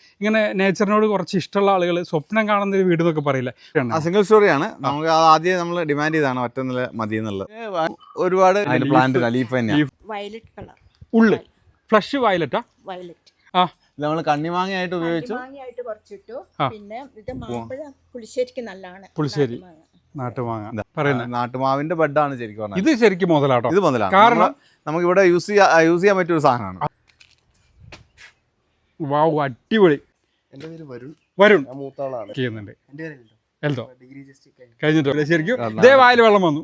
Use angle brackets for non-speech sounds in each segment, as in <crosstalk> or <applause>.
ഇങ്ങനെ നേച്ചറിനോട് കുറച്ച് ഇഷ്ടമുള്ള ആളുകൾ സ്വപ്നം കാണുന്ന ഒരു വീട് എന്നൊക്കെ പറയില്ല? ആ സിംഗിൾ സ്റ്റോറിയാണ് നമുക്ക് ആദ്യം നമ്മൾ ഡിമാൻഡ് ചെയ്താണ് ഒറ്റ നില മതി എന്നുള്ളത്. ഒരുപാട് പ്ലാന്റ് ലീഫ് തന്നെയാണ് വയലറ്റ് കളർ ഉള്ളു. ഫ്ലഷ് വയലറ്റാ വയലറ്റ് ആ? ഇത് നമ്മൾ കണ്ണിമാങ്ങയായിട്ട് ഉപയോഗിച്ചു. മാങ്ങയായിട്ട് കുറച്ചിട്ടു. പിന്നെ ഇത് മാമ്പഴ പുളിശ്ശേരിക്ക് നല്ലതാണ്. പുളിശ്ശേരി. നാട്ടുമാങ്ങ. നാട്ടുമാങ്ങ. പറയുന്നത് നാട്ടുമാവിന്റെ ബെഡാണ് ശരിക്കും പറഞ്ഞത്. ഇത് ശരിക്കും മുതലാട്ടോ. ഇത് മുതലാണ്. കാരണം- നമുക്ക് ഇവിടെ യൂസ് ചെയ്യാൻ യൂസ് ചെയ്യാൻ പറ്റിയ ഒരു സാധനമാണ്. വാവ് അടിപൊളി. എന്റെ പേര് വരുൺ. വരുൺ. ഞാൻ മൂത്താളാണ്. ചെയ്യുന്നുണ്ട്. എന്റെ പേര് എൽദോ. കഴിഞ്ഞിട്ടോ? ശരിക്കും ഇതേ വായിൽ വെള്ളം വന്നു.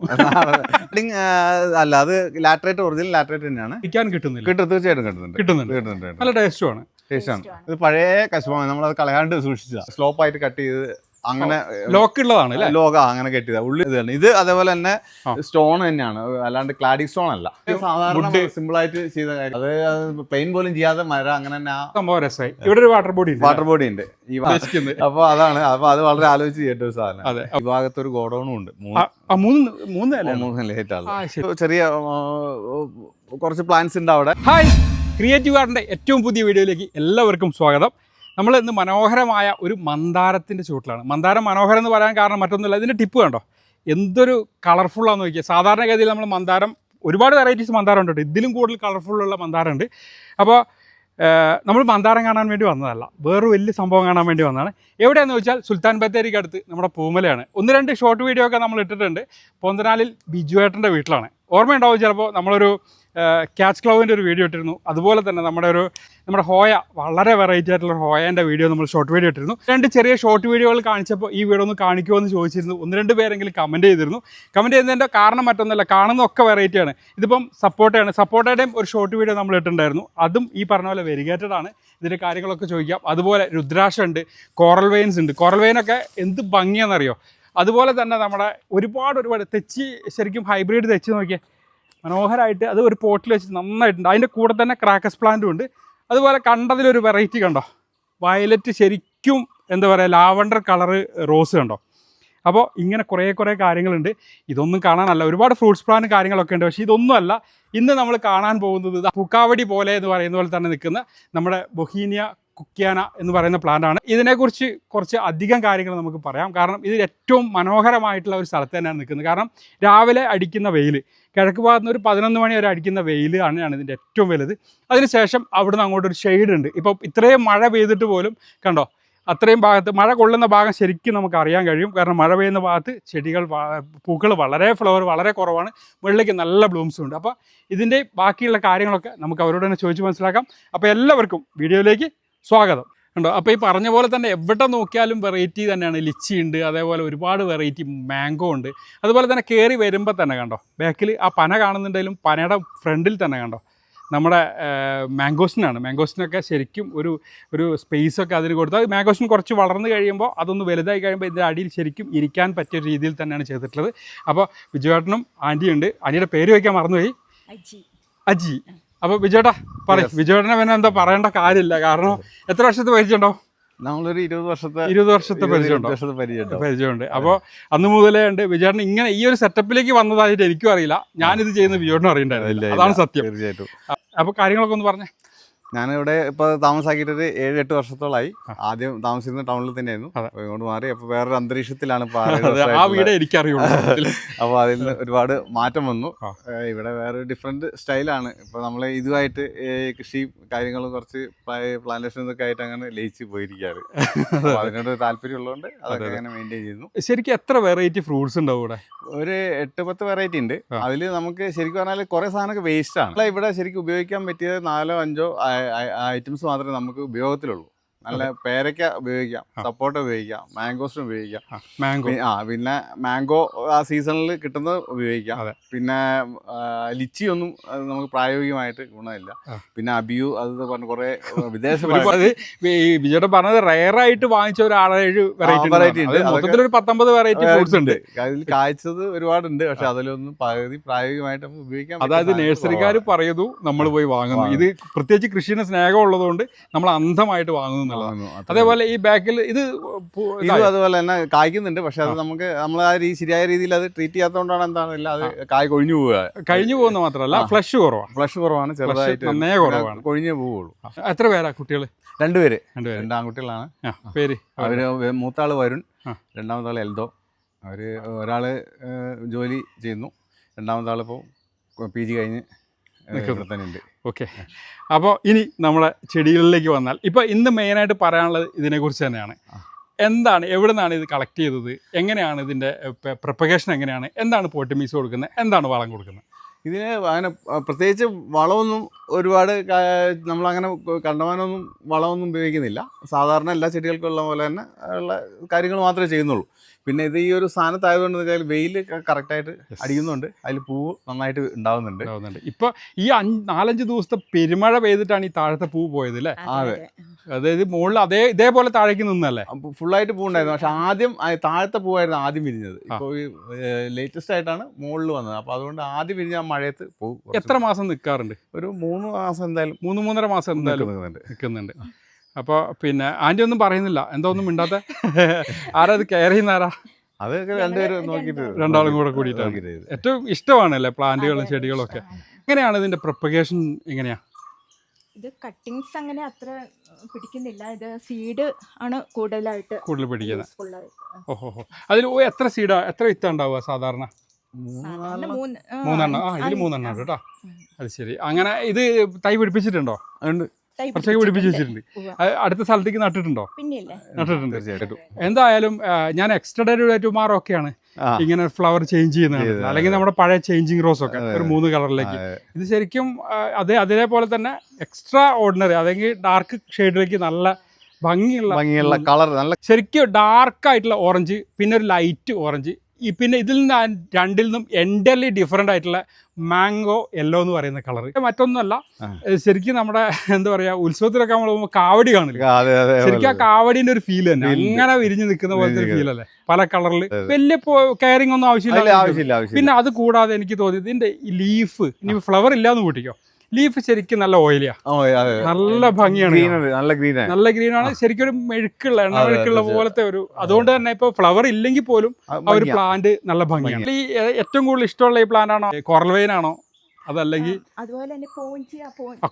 അല്ല അത് ലാറ്ററേറ്റ് ഒറിജിനൽ ലാറ്ററേറ്റ് തന്നെയാണ്. കഴിക്കാൻ കിട്ടുന്നില്ല. കിട്ടും തീർച്ചയായിട്ടും കിട്ടുന്നുണ്ട്. കിട്ടുന്നുണ്ട്. കിട്ടുന്നുണ്ട് നല്ല ടേസ്റ്റുമാണ്. ടേസ്റ്റാണ്. ഇത് പഴയ കശുമാണ് നമ്മളത് കളയാണ്ട് സൂക്ഷിച്ചതാണ് സ്ലോപ്പ് ആയിട്ട് കട്ട് ചെയ്ത് അങ്ങനെ ലോക്ക് ഉള്ളതാണ് ലോക അങ്ങനെ കെട്ടിയത്. ഉള്ളി ഇത് തന്നെ. ഇത് അതേപോലെ തന്നെ സ്റ്റോൺ തന്നെയാണ്. അല്ലാണ്ട് ക്ലാഡി സ്റ്റോൺ അല്ല. സാധാരണ സിമ്പിൾ ആയിട്ട് ചെയ്ത കാര്യം. അത് പ്ലെയിൻ പോലും ചെയ്യാതെ മര അങ്ങനെ തന്നെ സംഭവം രസമായി. ഇവിടെ ഒരു വാട്ടർ ബോഡി വാട്ടർ ബോഡി ഉണ്ട്. ഈ അപ്പൊ അതാണ്. അപ്പൊ അത് വളരെ ആലോചിച്ച് ചെയ്യേണ്ട ഒരു സാധനം. ഈ ഭാഗത്ത് ഒരു ഗോഡൌണും ഉണ്ട്. ആ, ആ, മൂന്ന് മൂന്ന് നിലയാണ്? മൂന്ന് ലേറ്റ് ചെറിയ കുറച്ച് പ്ലാൻസ് ഉണ്ട് അവിടെ. ഹായ്. ക്രിയേറ്റീവ് ആർട്ടിന്റെ ഏറ്റവും പുതിയ വീഡിയോയിലേക്ക് എല്ലാവർക്കും സ്വാഗതം. നമ്മൾ ഇന്ന് മനോഹരമായ ഒരു മന്ദാരത്തിന്റെ ചുവട്ടിലാണ്. മന്ദാരം മനോഹരം എന്ന് പറയാൻ കാരണം മറ്റൊന്നുമില്ല. ഇതിന്റെ ടിപ്പ് കണ്ടോ? എന്തൊരു കളർഫുള്ളാന്ന് നോക്കിയാൽ സാധാരണഗതിയിൽ നമ്മൾ മന്ദാരം ഒരുപാട് വെറൈറ്റീസ് മന്ദാരം ഉണ്ട് ഇതിലും കൂടുതൽ കളർഫുള്ളുള്ള മന്ദാരം ഉണ്ട്. അപ്പോൾ നമ്മൾ മന്ദാരം കാണാൻ വേണ്ടി വന്നതല്ല. വേറൊരു വലിയ സംഭവം കാണാൻ വേണ്ടി വന്നതാണ്. എവിടെയാണെന്ന് വെച്ചാൽ സുൽത്താൻ ബത്തേരിക്ക് അടുത്ത് നമ്മുടെ പൂമലയാണ്. ഒന്ന് രണ്ട് ഷോർട്ട് വീഡിയോ ഒക്കെ നമ്മൾ ഇട്ടിട്ടുണ്ട്. പൊന്തനാലിൽ ബിജുവേട്ടന്റെ വീട്ടിലാണ്. ഓർമ്മയുണ്ടാവും ചിലപ്പോൾ നമ്മളൊരു ക്യാച്ച് ക്ലൗവിന്റെ ഒരു വീഡിയോ ഇട്ടിരുന്നു. അതുപോലെ തന്നെ നമ്മുടെ ഒരു നമ്മുടെ ഹോയ വളരെ വെറൈറ്റി ആയിട്ടുള്ള ഒരു ഹോയന്റെ വീഡിയോ നമ്മൾ ഷോർട്ട് വീഡിയോ ഇട്ടിരുന്നു. രണ്ട് ചെറിയ ഷോർട്ട് വീഡിയോകൾ കാണിച്ചപ്പോൾ ഈ വീഡിയോ ഒന്ന് കാണിക്കുമോ എന്ന് ചോദിച്ചിരുന്നു. ഒന്ന് രണ്ട് പേരെങ്കിലും കമന്റ് ചെയ്തിരുന്നു. കമന്റ് ചെയ്യുന്നതിന്റെ കാരണം മറ്റൊന്നുമല്ല കാണുന്നതൊക്കെ വെറൈറ്റിയാണ് ഇതിപ്പം സപ്പോർട്ടയാണ് സപ്പോർട്ടയുടെയും ഒരു ഷോർട്ട് വീഡിയോ നമ്മൾ ഇട്ടിട്ടുണ്ടായിരുന്നു. അതും ഈ പറഞ്ഞ പോലെ വെരിഗേറ്റഡ് ആണ്. ഇതിന്റെ കാര്യങ്ങളൊക്കെ ചോദിക്കാം. അതുപോലെ രുദ്രാക്ഷ ഉണ്ട് കോറൽ വെയിൻസ് ഉണ്ട്. കോറൽ വെയിനൊക്കെ എന്ത് ഭംഗിയാണെന്നറിയോ? അതുപോലെ തന്നെ നമ്മുടെ ഒരുപാട് ഒരുപാട് തെച്ചി ശരിക്കും ഹൈബ്രിഡ് തെച്ചി നോക്കിയാൽ മനോഹരമായിട്ട് അത് ഒരു പോട്ടിൽ വെച്ച് നന്നായിട്ടുണ്ട്. അതിന്റെ കൂടെ തന്നെ ക്രാക്കസ് പ്ലാന്റും ഉണ്ട്. അതുപോലെ കണ്ടതിലൊരു വെറൈറ്റി കണ്ടോ? വയലറ്റ് ശരിക്കും എന്താ പറയുക ലാവണ്ടർ കളറ് റോസ് കണ്ടോ? അപ്പോൾ ഇങ്ങനെ കുറേ കുറേ കാര്യങ്ങളുണ്ട്. ഇതൊന്നും കാണാനല്ല. ഒരുപാട് ഫ്രൂട്ട്സ് പ്ലാനും കാര്യങ്ങളൊക്കെ ഉണ്ട്. പക്ഷേ ഇതൊന്നുമല്ല. ഇന്ന് നമ്മൾ കാണാൻ പോകുന്നത് പുക്കാവടി പോലെ എന്ന് പറയുന്ന പോലെ തന്നെ നിൽക്കുന്ന നമ്മുടെ ബൊഹീനിയ കുക്യാന എന്ന് പറയുന്ന പ്ലാന്റാണ് ഇതിനെക്കുറിച്ച് കുറച്ച് അധികം കാര്യങ്ങൾ നമുക്ക് പറയാം. കാരണം ഇത് ഏറ്റവും മനോഹരമായിട്ടുള്ള ഒരു സ്ഥലത്ത് തന്നെയാണ് നിൽക്കുന്നത്. കാരണം രാവിലെ അടിക്കുന്ന വെയിൽ കിഴക്ക് ഭാഗത്ത് നിന്ന് ഒരു പതിനൊന്ന് മണി വരെ അടിക്കുന്ന വെയിൽ ആണ് ഇതിന്റെ ഏറ്റവും വലുത്. അതിനുശേഷം അവിടുന്ന് അങ്ങോട്ട് ഒരു ഷെയ്ഡ് ഉണ്ട്. ഇപ്പോൾ ഇത്രയും മഴ പെയ്തിട്ട് പോലും കണ്ടോ അത്രയും ഭാഗത്ത് മഴ കൊള്ളുന്ന ഭാഗം ശരിക്കും നമുക്ക് അറിയാൻ കഴിയും. കാരണം മഴ പെയ്യുന്ന ഭാഗത്ത് ചെടികൾ പൂക്കൾ വളരെ ഫ്ലവർ വളരെ കുറവാണ്. മുകളിലേക്ക് നല്ല ബ്ലൂംസും ഉണ്ട്. അപ്പോൾ ഇതിന്റെ ബാക്കിയുള്ള കാര്യങ്ങളൊക്കെ നമുക്ക് അവരോട് തന്നെ ചോദിച്ച് മനസ്സിലാക്കാം. അപ്പോൾ എല്ലാവർക്കും വീഡിയോയിലേക്ക് സ്വാഗതം. ഉണ്ടോ അപ്പോൾ ഈ പറഞ്ഞ പോലെ തന്നെ എവിടെ നോക്കിയാലും വെറൈറ്റി തന്നെയാണ്. ലിച്ചി ഉണ്ട് അതേപോലെ ഒരുപാട് വെറൈറ്റി മാംഗോ ഉണ്ട്. അതുപോലെ തന്നെ കയറി വരുമ്പോൾ തന്നെ കണ്ടോ? ബാക്കിൽ ആ പന കാണുന്നുണ്ടെങ്കിലും പനയുടെ ഫ്രണ്ടിൽ തന്നെ കണ്ടോ? നമ്മുടെ മാംഗോസിനാണ് മാംഗോസിനൊക്കെ ശരിക്കും ഒരു ഒരു സ്പേസൊക്കെ അതിന് കൊടുത്താൽ മാംഗോസിന് കുറച്ച് വളർന്നു കഴിയുമ്പോൾ അതൊന്ന് വലുതായി കഴിയുമ്പോൾ ഇതിന്റെ അടിയിൽ ശരിക്കും ഇരിക്കാൻ പറ്റിയ രീതിയിൽ തന്നെയാണ് ചെയ്തിട്ടുള്ളത്. അപ്പോൾ വിജയേട്ടനും ആന്റിയുണ്ട് ആന്റിയുടെ പേര് വയ്ക്കാൻ മറന്നുപോയി. അജി. അജി. അപ്പോൾ വിജയേട്ടാ പറയും. വിജയേട്ടനെ പിന്നെ എന്താ പറയേണ്ട കാര്യമില്ല. കാരണം എത്ര വർഷത്തെ പരിചയമുണ്ടോ? നമ്മളൊരു ഇരുപത് വർഷത്തെ ഇരുപത് വർഷത്തെ പരിചയമുണ്ടോ? പരിചയമുണ്ടോ. അപ്പോൾ അന്ന് മുതലേ ഉണ്ട് വിജയേട്ടൻ ഇങ്ങനെ ഈ ഒരു സെറ്റപ്പിലേക്ക് വന്നതായിട്ട് എനിക്കും അറിയില്ല. ഞാനിത് ചെയ്യുന്ന വിജയേട്ടനും അറിയണ്ടായിരുന്നില്ല അതാണ് സത്യം. തീർച്ചയായിട്ടും. അപ്പോൾ കാര്യങ്ങളൊക്കെ ഒന്ന് പറഞ്ഞേ. ഞാനിവിടെ ഇപ്പൊ താമസാക്കിയിട്ടൊരു ഏഴ് എട്ട് വർഷത്തോളായി. ആദ്യം താമസിക്കുന്ന ടൗണിൽ തന്നെയായിരുന്നു. അതുകൊണ്ട് ഇങ്ങോട്ട് മാറി. അപ്പൊ വേറൊരു അന്തരീക്ഷത്തിലാണ് എനിക്കറിയുള്ളൂ. അപ്പോൾ അപ്പൊ അതിൽ നിന്ന് ഒരുപാട് മാറ്റം വന്നു. ഇവിടെ വേറൊരു ഡിഫറെന്റ് സ്റ്റൈലാണ്. ഇപ്പൊ നമ്മൾ ഇതുമായിട്ട് കൃഷി കാര്യങ്ങളും കുറച്ച് പ്ലാന്റേഷൻ ഇതൊക്കെ ആയിട്ട് അങ്ങനെ ലയിച്ച് പോയിരിക്കാറ് അപ്പൊ അതിനോട് താല്പര്യം ഉള്ളതുകൊണ്ട് അതൊക്കെ അങ്ങനെ മെയിന്റെയിൻ ചെയ്യുന്നു. ശരിക്കും എത്ര വെറൈറ്റി ഫ്രൂട്ട്സ് ഉണ്ടാവും ഇവിടെ? ഒരു എട്ട് പത്ത് വെറൈറ്റി ഉണ്ട്. അതിൽ നമുക്ക് ശരിക്കും പറഞ്ഞാൽ കുറെ സാധനമൊക്കെ വേസ്റ്റ് ആണ്. ഇവിടെ ശരിക്കും ഉപയോഗിക്കാൻ പറ്റിയത് നാലോ അഞ്ചോ ഐറ്റംസ് മാത്രമേ നമുക്ക് ഉപയോഗത്തിലുള്ളൂ. നല്ല പേരയ്ക്ക ഉപയോഗിക്കാം. സപ്പോട്ട ഉപയോഗിക്കാം മാംഗോസിന് ഉപയോഗിക്കാം. മാംഗോ ആ പിന്നെ മാംഗോ ആ സീസണിൽ കിട്ടുന്നത് ഉപയോഗിക്കാം. പിന്നെ ലിച്ചി ഒന്നും നമുക്ക് പ്രായോഗികമായിട്ട് ഗുണമില്ല. പിന്നെ അബിയു അത് പറഞ്ഞ കുറെ <laughs> വിദേശ വിജയുടെ പറഞ്ഞത് റയറായിട്ട് വാങ്ങിച്ച ഒരു ആറേഴ് വെറൈറ്റി ഉണ്ട്. ഒരു പത്തൊമ്പത് വെറൈറ്റി ഫ്രൂട്ട്സ് ഉണ്ട്. അതിൽ കായ്ച്ചത് ഒരുപാടുണ്ട്. പക്ഷെ അതിലൊന്നും പകുതി പ്രായോഗികമായിട്ട് നമുക്ക് ഉപയോഗിക്കാൻ പറ്റിയ അതായത് നഴ്സറിക്കാർ പറയുന്നു നമ്മൾ പോയി വാങ്ങുന്നു. ഇത് പ്രത്യേകിച്ച് കൃഷിന് സ്നേഹമുള്ളതുകൊണ്ട് നമ്മൾ അന്ധമായിട്ട് വാങ്ങുന്നു എന്നുള്ളതാണ്. അതേപോലെ ഈ ബാക്കിൽ ഇത് ഇതും അതുപോലെ തന്നെ കായ്ക്കുന്നുണ്ട്. പക്ഷെ അത് നമുക്ക് നമ്മൾ ആ രീതി ശരിയായ രീതിയിൽ അത് ട്രീറ്റ് ചെയ്യാത്തതുകൊണ്ടാണ് എന്താണെന്നില്ല അത് കായ് കൊഴിഞ്ഞു പോവുക. കഴിഞ്ഞു പോകുന്ന മാത്രമല്ല ഫ്ലഷ് കുറവാണ്. ഫ്ലഷ് കുറവാണ്. ചെറുതായിട്ട് നന്നേ കുറവാണ്. കൊഴിഞ്ഞു പോവുള്ളൂ. എത്ര പേരാ കുട്ടികൾ രണ്ടുപേര്. രണ്ടുപേര്. രണ്ട് ആൺകുട്ടികളാണ്. ആ പേര്. അവർ മൂത്താൾ വരുൺ. രണ്ടാമത്തെ ആൾ എൽദോ. അവർ ഒരാൾ ജോലി ചെയ്യുന്നു. രണ്ടാമത്തെ ആൾ ഇപ്പോൾ പി ജി കഴിഞ്ഞ് ഉണ്ട്. ഓക്കെ. അപ്പോൾ ഇനി നമ്മളെ ചെടികളിലേക്ക് വന്നാൽ ഇപ്പോൾ ഇന്ന് മെയിനായിട്ട് പറയാനുള്ളത് ഇതിനെക്കുറിച്ച് തന്നെയാണ്. എന്താണ് എവിടെ നിന്നാണ് ഇത് കളക്ട് ചെയ്തത്? എങ്ങനെയാണ് ഇതിന്റെ പ്രൊപ്പഗേഷൻ എങ്ങനെയാണ്? എന്താണ് പോട്ടിമീസ് കൊടുക്കുന്നത്? എന്താണ് വളം കൊടുക്കുന്നത്? ഇതിന് അങ്ങനെ പ്രത്യേകിച്ച് വളമൊന്നും ഒരുപാട് നമ്മളങ്ങനെ കണ്ടമാനമൊന്നും വളമൊന്നും ഉപയോഗിക്കുന്നില്ല. സാധാരണ എല്ലാ ചെടികൾക്കുള്ള പോലെ തന്നെ ഉള്ള കാര്യങ്ങൾ മാത്രമേ ചെയ്യുന്നുള്ളൂ. പിന്നെ ഇത് ഈ ഒരു സ്ഥാനത്തായതുകൊണ്ട് വെച്ചാൽ വെയിൽ കറക്റ്റായിട്ട് അടിക്കുന്നുണ്ട് അതിൽ പൂവ് നന്നായിട്ട് ഉണ്ടാവുന്നുണ്ട്. ഉണ്ടാവുന്നുണ്ട്. ഇപ്പോൾ ഈ അഞ്ച് നാലഞ്ച് ദിവസത്തെ പെരുമഴ പെയ്തിട്ടാണ് ഈ താഴത്തെ പൂ പോയത് അല്ലേ അതെ. അതായത് മുകളിൽ അതേ ഇതേപോലെ താഴേക്ക് നിന്നല്ലേ? ഫുള്ളായിട്ട് പൂ പൂവുണ്ടായിരുന്നു. പക്ഷെ ആദ്യം താഴത്തെ പൂവായിരുന്നു ആദ്യം വിരിഞ്ഞത്. ഇപ്പോൾ ഈ ലേറ്റസ്റ്റ് ആയിട്ടാണ് മുകളിൽ വന്നത്. അപ്പോൾ അതുകൊണ്ട് ആദ്യം വിരിഞ്ഞ ആ മഴയത്ത് പൂ എത്ര മാസം നിൽക്കാറുണ്ട് ഒരു മൂന്ന് മാസം എന്തായാലും മൂന്ന് മൂന്നര മാസം എന്തായാലും നിൽക്കുന്നുണ്ട് നിൽക്കുന്നുണ്ട് അപ്പോൾ പിന്നെ ആന്റി ഒന്നും പറയുന്നില്ല. എന്തോ ഒന്നും മിണ്ടാത്ത? ആരാ അത് കെയർ ചെയ്യുന്ന ആരാ അതൊക്കെ രണ്ടുപേരും നോക്കിയിട്ട് രണ്ടാളും കൂടെ കൂടിയിട്ടാണ്. ഏറ്റവും ഇഷ്ടമാണല്ലേ പ്ലാന്റുകളും ചെടികളും ഒക്കെ എങ്ങനെയാണ് ഇതിന്റെ പ്രൊപ്പഗേഷൻ എങ്ങനെയാ? ഇത് കട്ടിങ്സ് അങ്ങനെ അത്ര പിടിക്കുന്നില്ല. ഇത് സീഡ് ആണ് കൂടുതലായിട്ട് കൂടുതൽ പിടിക്കുന്നത്. ഓഹോ അതിൽ എത്ര സീഡാ? എത്ര വിത്താ ഉണ്ടാവുക സാധാരണ? മൂന്നെണ്ണം. ആ ഇതിൽ മൂന്നെണ്ണം ഉണ്ട് കേട്ടോ. അത് ശരി. അങ്ങനെ ഇത് തൈ പിടിപ്പിച്ചിട്ടുണ്ടോ? ഉണ്ട് കുറച്ചൊക്കെ പിടിപ്പിച്ച് പിടിച്ചിട്ടുണ്ട്. വെച്ചിട്ടുണ്ട് അടുത്ത സ്ഥലത്തേക്ക് നട്ടിട്ടുണ്ടോ? നട്ടിട്ടുണ്ട് തീർച്ചയായിട്ടും. എന്തായാലും ഞാൻ എക്സ്ട്രഡേറ്റഡ് ടുമാറൊക്കെയാണ് ആ. ഇങ്ങനെ ഫ്ലവർ ചേഞ്ച് ചെയ്യുന്നത്. അല്ലെങ്കിൽ നമ്മുടെ പഴയ ചേഞ്ചിങ് റോസ് ഒക്കെ ഒരു മൂന്ന് കളറിലേക്ക് ഇത് ശരിക്കും അതേ അതേപോലെ തന്നെ എക്സ്ട്രാ ഓർഡിനറി അല്ലെങ്കിൽ ഡാർക്ക് ഷെയ്ഡിലേക്ക് നല്ല ഭംഗിയുള്ള ഭംഗിയുള്ള കളർ നല്ല ശരിക്കും ഡാർക്ക് ആയിട്ടുള്ള ഓറഞ്ച് പിന്നെ ഒരു ലൈറ്റ് ഓറഞ്ച് പിന്നെ ഇതിൽ നിന്ന് രണ്ടിൽ നിന്നും എന്റർലി ഡിഫറെന്റ് ആയിട്ടുള്ള മാംഗോ യെല്ലോ എന്ന് പറയുന്ന കളർ മറ്റൊന്നുമല്ല ശരിക്കും നമ്മുടെ എന്താ പറയുക ഉത്സവത്തിലൊക്കെ നമ്മൾ പോകുമ്പോൾ കാവടി കാണില്ല? ശരിക്കും ആ കാവടിന്റെ ഒരു ഫീൽ തന്നെ. ഇങ്ങനെ. അങ്ങനെ വിരിഞ്ഞ് നിൽക്കുന്ന പോലത്തെ ഒരു ഫീൽ അല്ലേ? പല കളറിൽ വലിയ കെയറിംഗ് ഒന്നും ആവശ്യമില്ല പിന്നെ അത് കൂടാതെ എനിക്ക് തോന്നിയത് ഇതിന്റെ ഈ ലീഫ് ഇനി ഫ്ലവർ ഇല്ലാന്ന് കൂട്ടിക്കോ. ലീഫ് ശരിക്കും നല്ല ഓയിലിയാ ഓ, അതെ. നല്ല ഭംഗിയാണ് Green നല്ല ഗ്രീൻ നല്ല ഗ്രീൻ ആണ്. ശരിക്കും ഒരു മെഴുക്കുള്ള എണ്ണ മെഴുക്കുള്ള പോലത്തെ ഒരു അതുകൊണ്ട് തന്നെ ഇപ്പൊ ഫ്ലവർ ഇല്ലെങ്കിൽ പോലും ആ, ആ ഒരു പ്ലാന്റ് നല്ല ഭംഗിയാണ്. ഈ ഏറ്റവും കൂടുതൽ ഇഷ്ടമുള്ള ഈ പ്ലാന്റ് ആണോ? കോറൽവെയിൻ ആണോ? അതല്ലെങ്കിൽ അതുപോലെ തന്നെ പോഞ്ചിയ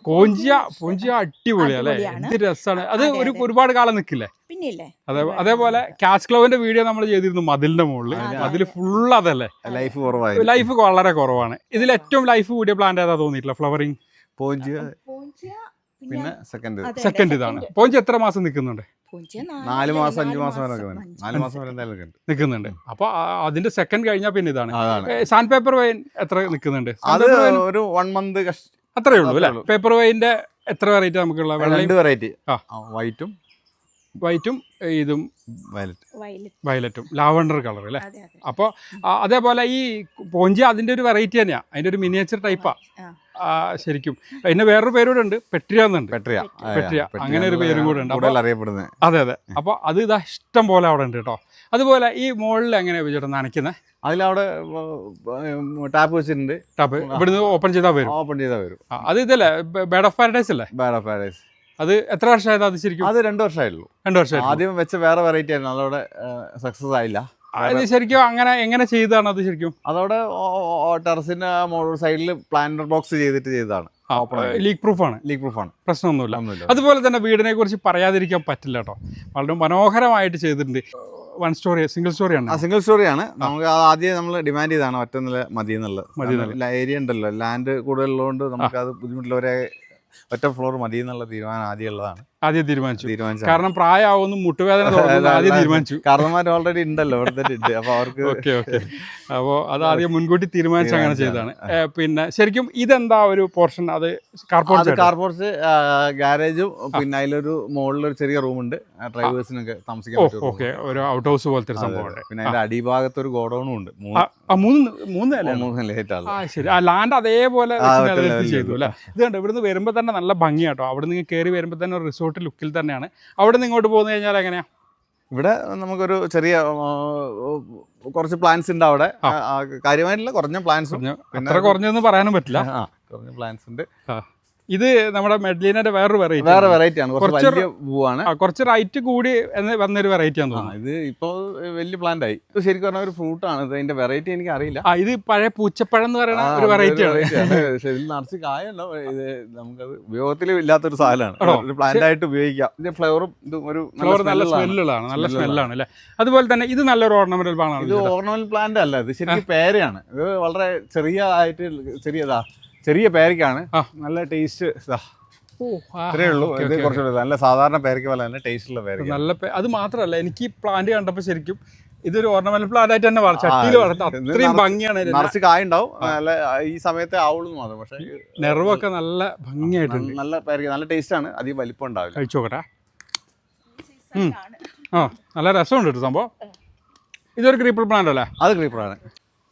കോഞ്ചിയ കോഞ്ചിയ അടിപൊളിയാ അല്ലേ? അടിപൊളിയാണ്. എന്ത് രസമാണ് അത് ഒരു. ഒരുപാട് കാലം നിൽക്കില്ലേ പിന്നില്ലേ? അതെ അതേപോലെ കാച്ച് ക്ലബിന്റെ വീഡിയോ നമ്മൾ ചെയ്തിരുന്നു മതിലിന്റെ മുകളിൽ. അതെ, അതിൽ അതെ. ഫുൾ അതല്ലേ? ലൈഫ് കുറവായി ലൈഫ് വളരെ കുറവാണ്. ഇതിൽ ഏറ്റവും ലൈഫ് കൂടിയ പ്ലാന്റ് ഏതാ തോന്നിയിട്ടില്ല? ഫ്ലവറിങ് പോഞ്ച് പോഞ്ചിയ പിന്നെ സെക്കൻഡ് സെക്കൻഡ് ഇതാണ്. പോഞ്ചി എത്ര മാസം നിൽക്കുന്നുണ്ട്? നാല് മാസം അഞ്ച് മാസം വരെ നാല് മാസം വരെ എന്തായാലും നിൽക്കുന്നുണ്ട്. അപ്പൊ അപ്പോൾ അതിന്റെ സെക്കൻഡ് കഴിഞ്ഞാൽ പിന്നെ ഇതാണ്. സാൻഡ് പേപ്പർ വൈൻ എത്ര നിൽക്കുന്നുണ്ട്? അത് ഒരു വൺ മന്ത് അത്രേ ഉള്ളൂ അല്ലേ? പേപ്പർ വൈന്റെ എത്ര വെറൈറ്റി നമുക്കുള്ള രണ്ട് വെറൈറ്റി ആ. വൈറ്റും വൈറ്റും ഇതും വയലറ്റ്. വയലറ്റ്. വയലറ്റും ലാവണ്ടർ കളർ അല്ലേ? അപ്പോൾ അതേപോലെ ഈ പോഞ്ചി അതിന്റെ ഒരു വെറൈറ്റി തന്നെയാണ് അതിന്റെ ഒരു മിനിയേച്ചർ ടൈപ്പാണ് ആ. ശരിക്കും. പിന്നെ വേറൊരു പേരൂടെ ഉണ്ട് പെട്രിയ എന്നുണ്ട്. പെട്രിയ. പെട്രിയ. അങ്ങനെ ഒരു പേരും കൂടെ ഉണ്ട്. അറിയപ്പെടുന്നത് അതെ അതെ. അപ്പോൾ അത് ഇതാ ഇഷ്ടം പോലെ അവിടെ ഉണ്ട് കേട്ടോ. അതുപോലെ ഈ മുകളിൽ അങ്ങനെ ചേട്ടൻ നനയ്ക്കുന്നത് അതിലവിടെ ടാപ്പ് വെച്ചിട്ടുണ്ട്. ടാപ്പ്. ഇവിടുന്ന് ഓപ്പൺ ചെയ്താൽ വരും. ഓപ്പൺ ചെയ്താൽ വരും. അത് ഇതല്ലേ ബേഡ് ഓഫ് പാരഡൈസ് അല്ലേ? Bird of paradise. അത് എത്ര വർഷമായത് അത് ശരിക്കും? അത് രണ്ട് വർഷമായുള്ളൂ രണ്ട് വർഷം ആദ്യം വെച്ച വേറെ വെറൈറ്റി ആയിരുന്നു. അതോടെ സക്സസ് ആയില്ല. അത് ശരിക്കും അങ്ങനെ എങ്ങനെ ചെയ്തതാണ് അത് ശരിക്കും? അതവിടെ ടെറസിന്റെ മോഡൽ സൈഡിൽ പ്ലാന്റർ ബോക്സ് ചെയ്തിട്ട് ചെയ്തതാണ്. ലീക്ക് പ്രൂഫാണ് ലീക്ക് പ്രൂഫാണ് ആണ്. പ്രശ്നമൊന്നുമില്ല. അതുപോലെ തന്നെ വീടിനെ കുറിച്ച് പറയാതിരിക്കാൻ പറ്റില്ല കേട്ടോ വളരെ മനോഹരമായിട്ട് ചെയ്തിട്ടുണ്ട്. വൺ സ്റ്റോറി സിംഗിൾ സ്റ്റോറിയാണ് സിംഗിൾ സ്റ്റോറിയാണ് നമുക്ക് ആദ്യം നമ്മൾ ഡിമാൻഡ് ചെയ്താണ് ഒറ്റ നില മതി എന്നുള്ളത് ഏരിയ ഉണ്ടല്ലോ. ലാൻഡ് കൂടുതലുള്ളതുകൊണ്ട് നമുക്ക് അത് ബുദ്ധിമുട്ടുള്ളവരെ ഒറ്റ ഫ്ലോർ മതി എന്നുള്ള തീരുമാനം ആദ്യം ഉള്ളതാണ്. ആദ്യം തീരുമാനിച്ചു. തീരുമാനിച്ചു. കാരണം പ്രായമാവുന്നു മുട്ടുവേദന ആദ്യം തീരുമാനിച്ചു. കാരണന്മാർ ഓൾറെഡി ഉണ്ടല്ലോ ഇവിടെ തന്നെ ഉണ്ട് അപ്പൊ അവർക്ക് ഓക്കെ ഓക്കെ. അപ്പോൾ അത് ആദ്യം മുൻകൂട്ടി തീരുമാനിച്ച് അങ്ങനെ ചെയ്തതാണ്. പിന്നെ ശരിക്കും ഇതെന്താ ഒരു പോർഷൻ അത് കാർപോർച്ച് കാർപോർച്ച് ഗാരേജും പിന്നെ അതിലൊരു മുകളിലൊരു ചെറിയ റൂമുണ്ട് ഡ്രൈവേഴ്സിനൊക്കെ താമസിക്കാൻ ഓക്കെ. ഒരു ഔട്ട് ഹൗസ് പോലത്തെ ഒരു സംഭവം പിന്നെ അതിന്റെ അടിഭാഗത്ത് ഒരു ഗോഡൌണും ഉണ്ട്. മൂന്ന് മൂന്ന് ശരി. ആ ലാൻഡ് അതേപോലെ ചെയ്തു ചെയ്തു. അല്ലേ? ഇത് കണ്ടോ ഇവിടുന്ന് വരുമ്പോൾ തന്നെ നല്ല ഭംഗിയാട്ടോ. അവിടെ നിന്ന് കയറി വരുമ്പോൾ തന്നെ ഒരു റിസോർട്ട് ലുക്കിൽ തന്നെയാണ്. അവിടെ നിന്ന് ഇങ്ങോട്ട് പോകുന്ന കഴിഞ്ഞാൽ എങ്ങനെയാ? ഇവിടെ നമുക്കൊരു ചെറിയ കുറച്ച് പ്ലാൻസ് ഉണ്ട് അവിടെ. കാര്യമായിട്ടുള്ള കുറഞ്ഞ പ്ലാൻസ് പറഞ്ഞു പിന്നെ കുറഞ്ഞൊന്നും പറയാനും പറ്റില്ല. ആ കുറഞ്ഞ പ്ലാൻസ് ഉണ്ട്. ഇത് നമ്മുടെ മെഡ്ലീനയുടെ വേറൊരു വെറൈറ്റി വേറെ വെറൈറ്റി ആണ്. കുറച്ച് വലിയ പൂവാണ്. കുറച്ച് റൈറ്റ് കൂടി എന്ന് വന്നൊരു വെറൈറ്റി ആണ് തോന്നുന്നത് തോന്നുന്നു. ഇത് ഇപ്പോൾ വലിയ പ്ലാന്റ് ആയി. ഇത് ശരിക്കും പറഞ്ഞ ഒരു ഫ്രൂട്ട് ആണ്. ഇതിന്റെ വെറൈറ്റി എനിക്ക് അറിയില്ല. ആ ഇത് പഴയ പൂച്ചപ്പഴം എന്ന് പറയുന്ന ഒരു വെറൈറ്റി ആണ്. ഇതിൽ നിറച്ച് കായുണ്ടോ ഇത് നമുക്കത് ഉപയോഗത്തിൽ ഇല്ലാത്തൊരു സാധനമാണ്. പ്ലാന്റ് ആയിട്ട് ഉപയോഗിക്കാം. ഇതിന്റെ ഫ്ലവറും ഇത് ഒരു ഫ്ലവർ നല്ല സ്മെല്ലാണ് സ്മെല്ലുള്ളതാണ് നല്ല സ്മെല്ലാണ് അല്ലേ? അതുപോലെ തന്നെ ഇത് നല്ലൊരു ഓർണമെന്റൽ പ്ലാന്റ് ഇത് ഓർണമെന്റൽ ഓർണമെന്റ് പ്ലാന്റ് അല്ല. ഇത് ശരിക്കും പേരയാണ്. ഇത് വളരെ ചെറിയ ആയിട്ട് ചെറിയതാ. ചെറിയ പേരയ്ക്കാണ്. ആ. നല്ല ടേസ്റ്റ് ഇത്രേ ഉള്ളൂ. ഇത് കുറച്ചുകൂടി നല്ല സാധാരണ പേരയ്ക്ക് പോലെ തന്നെ ടേസ്റ്റുള്ള. പേരയ്ക്ക നല്ല അത് മാത്രമല്ല എനിക്ക് ഈ പ്ലാന്റ് കണ്ടപ്പോൾ ശരിക്കും ഇതൊരു ഓർണമെന്റൽ പ്ലാന്റ് ആയിട്ട് തന്നെ ചട്ടിയിൽ വളർത്ത അത്രയും ഭംഗിയാണ്. നിറച്ച് കായുണ്ടാവും. നല്ല ഈ സമയത്തെ ആവുള്ളൂ മാത്രം. പക്ഷേ നിറവൊക്കെ നല്ല ഭംഗിയായിട്ടുണ്ട്. നല്ല പേരയ്ക്ക നല്ല ടേസ്റ്റ് ആണ്. അധികം വലിപ്പം ഉണ്ടാവില്ല. കഴിച്ചു നോക്കട്ടെ. ആ നല്ല രസമുണ്ട് കേട്ടോ സംഭവം. ഇതൊരു ക്രീപ്പർ പ്ലാന്റ് അല്ലേ? അത് ക്രീപ്പറാണ്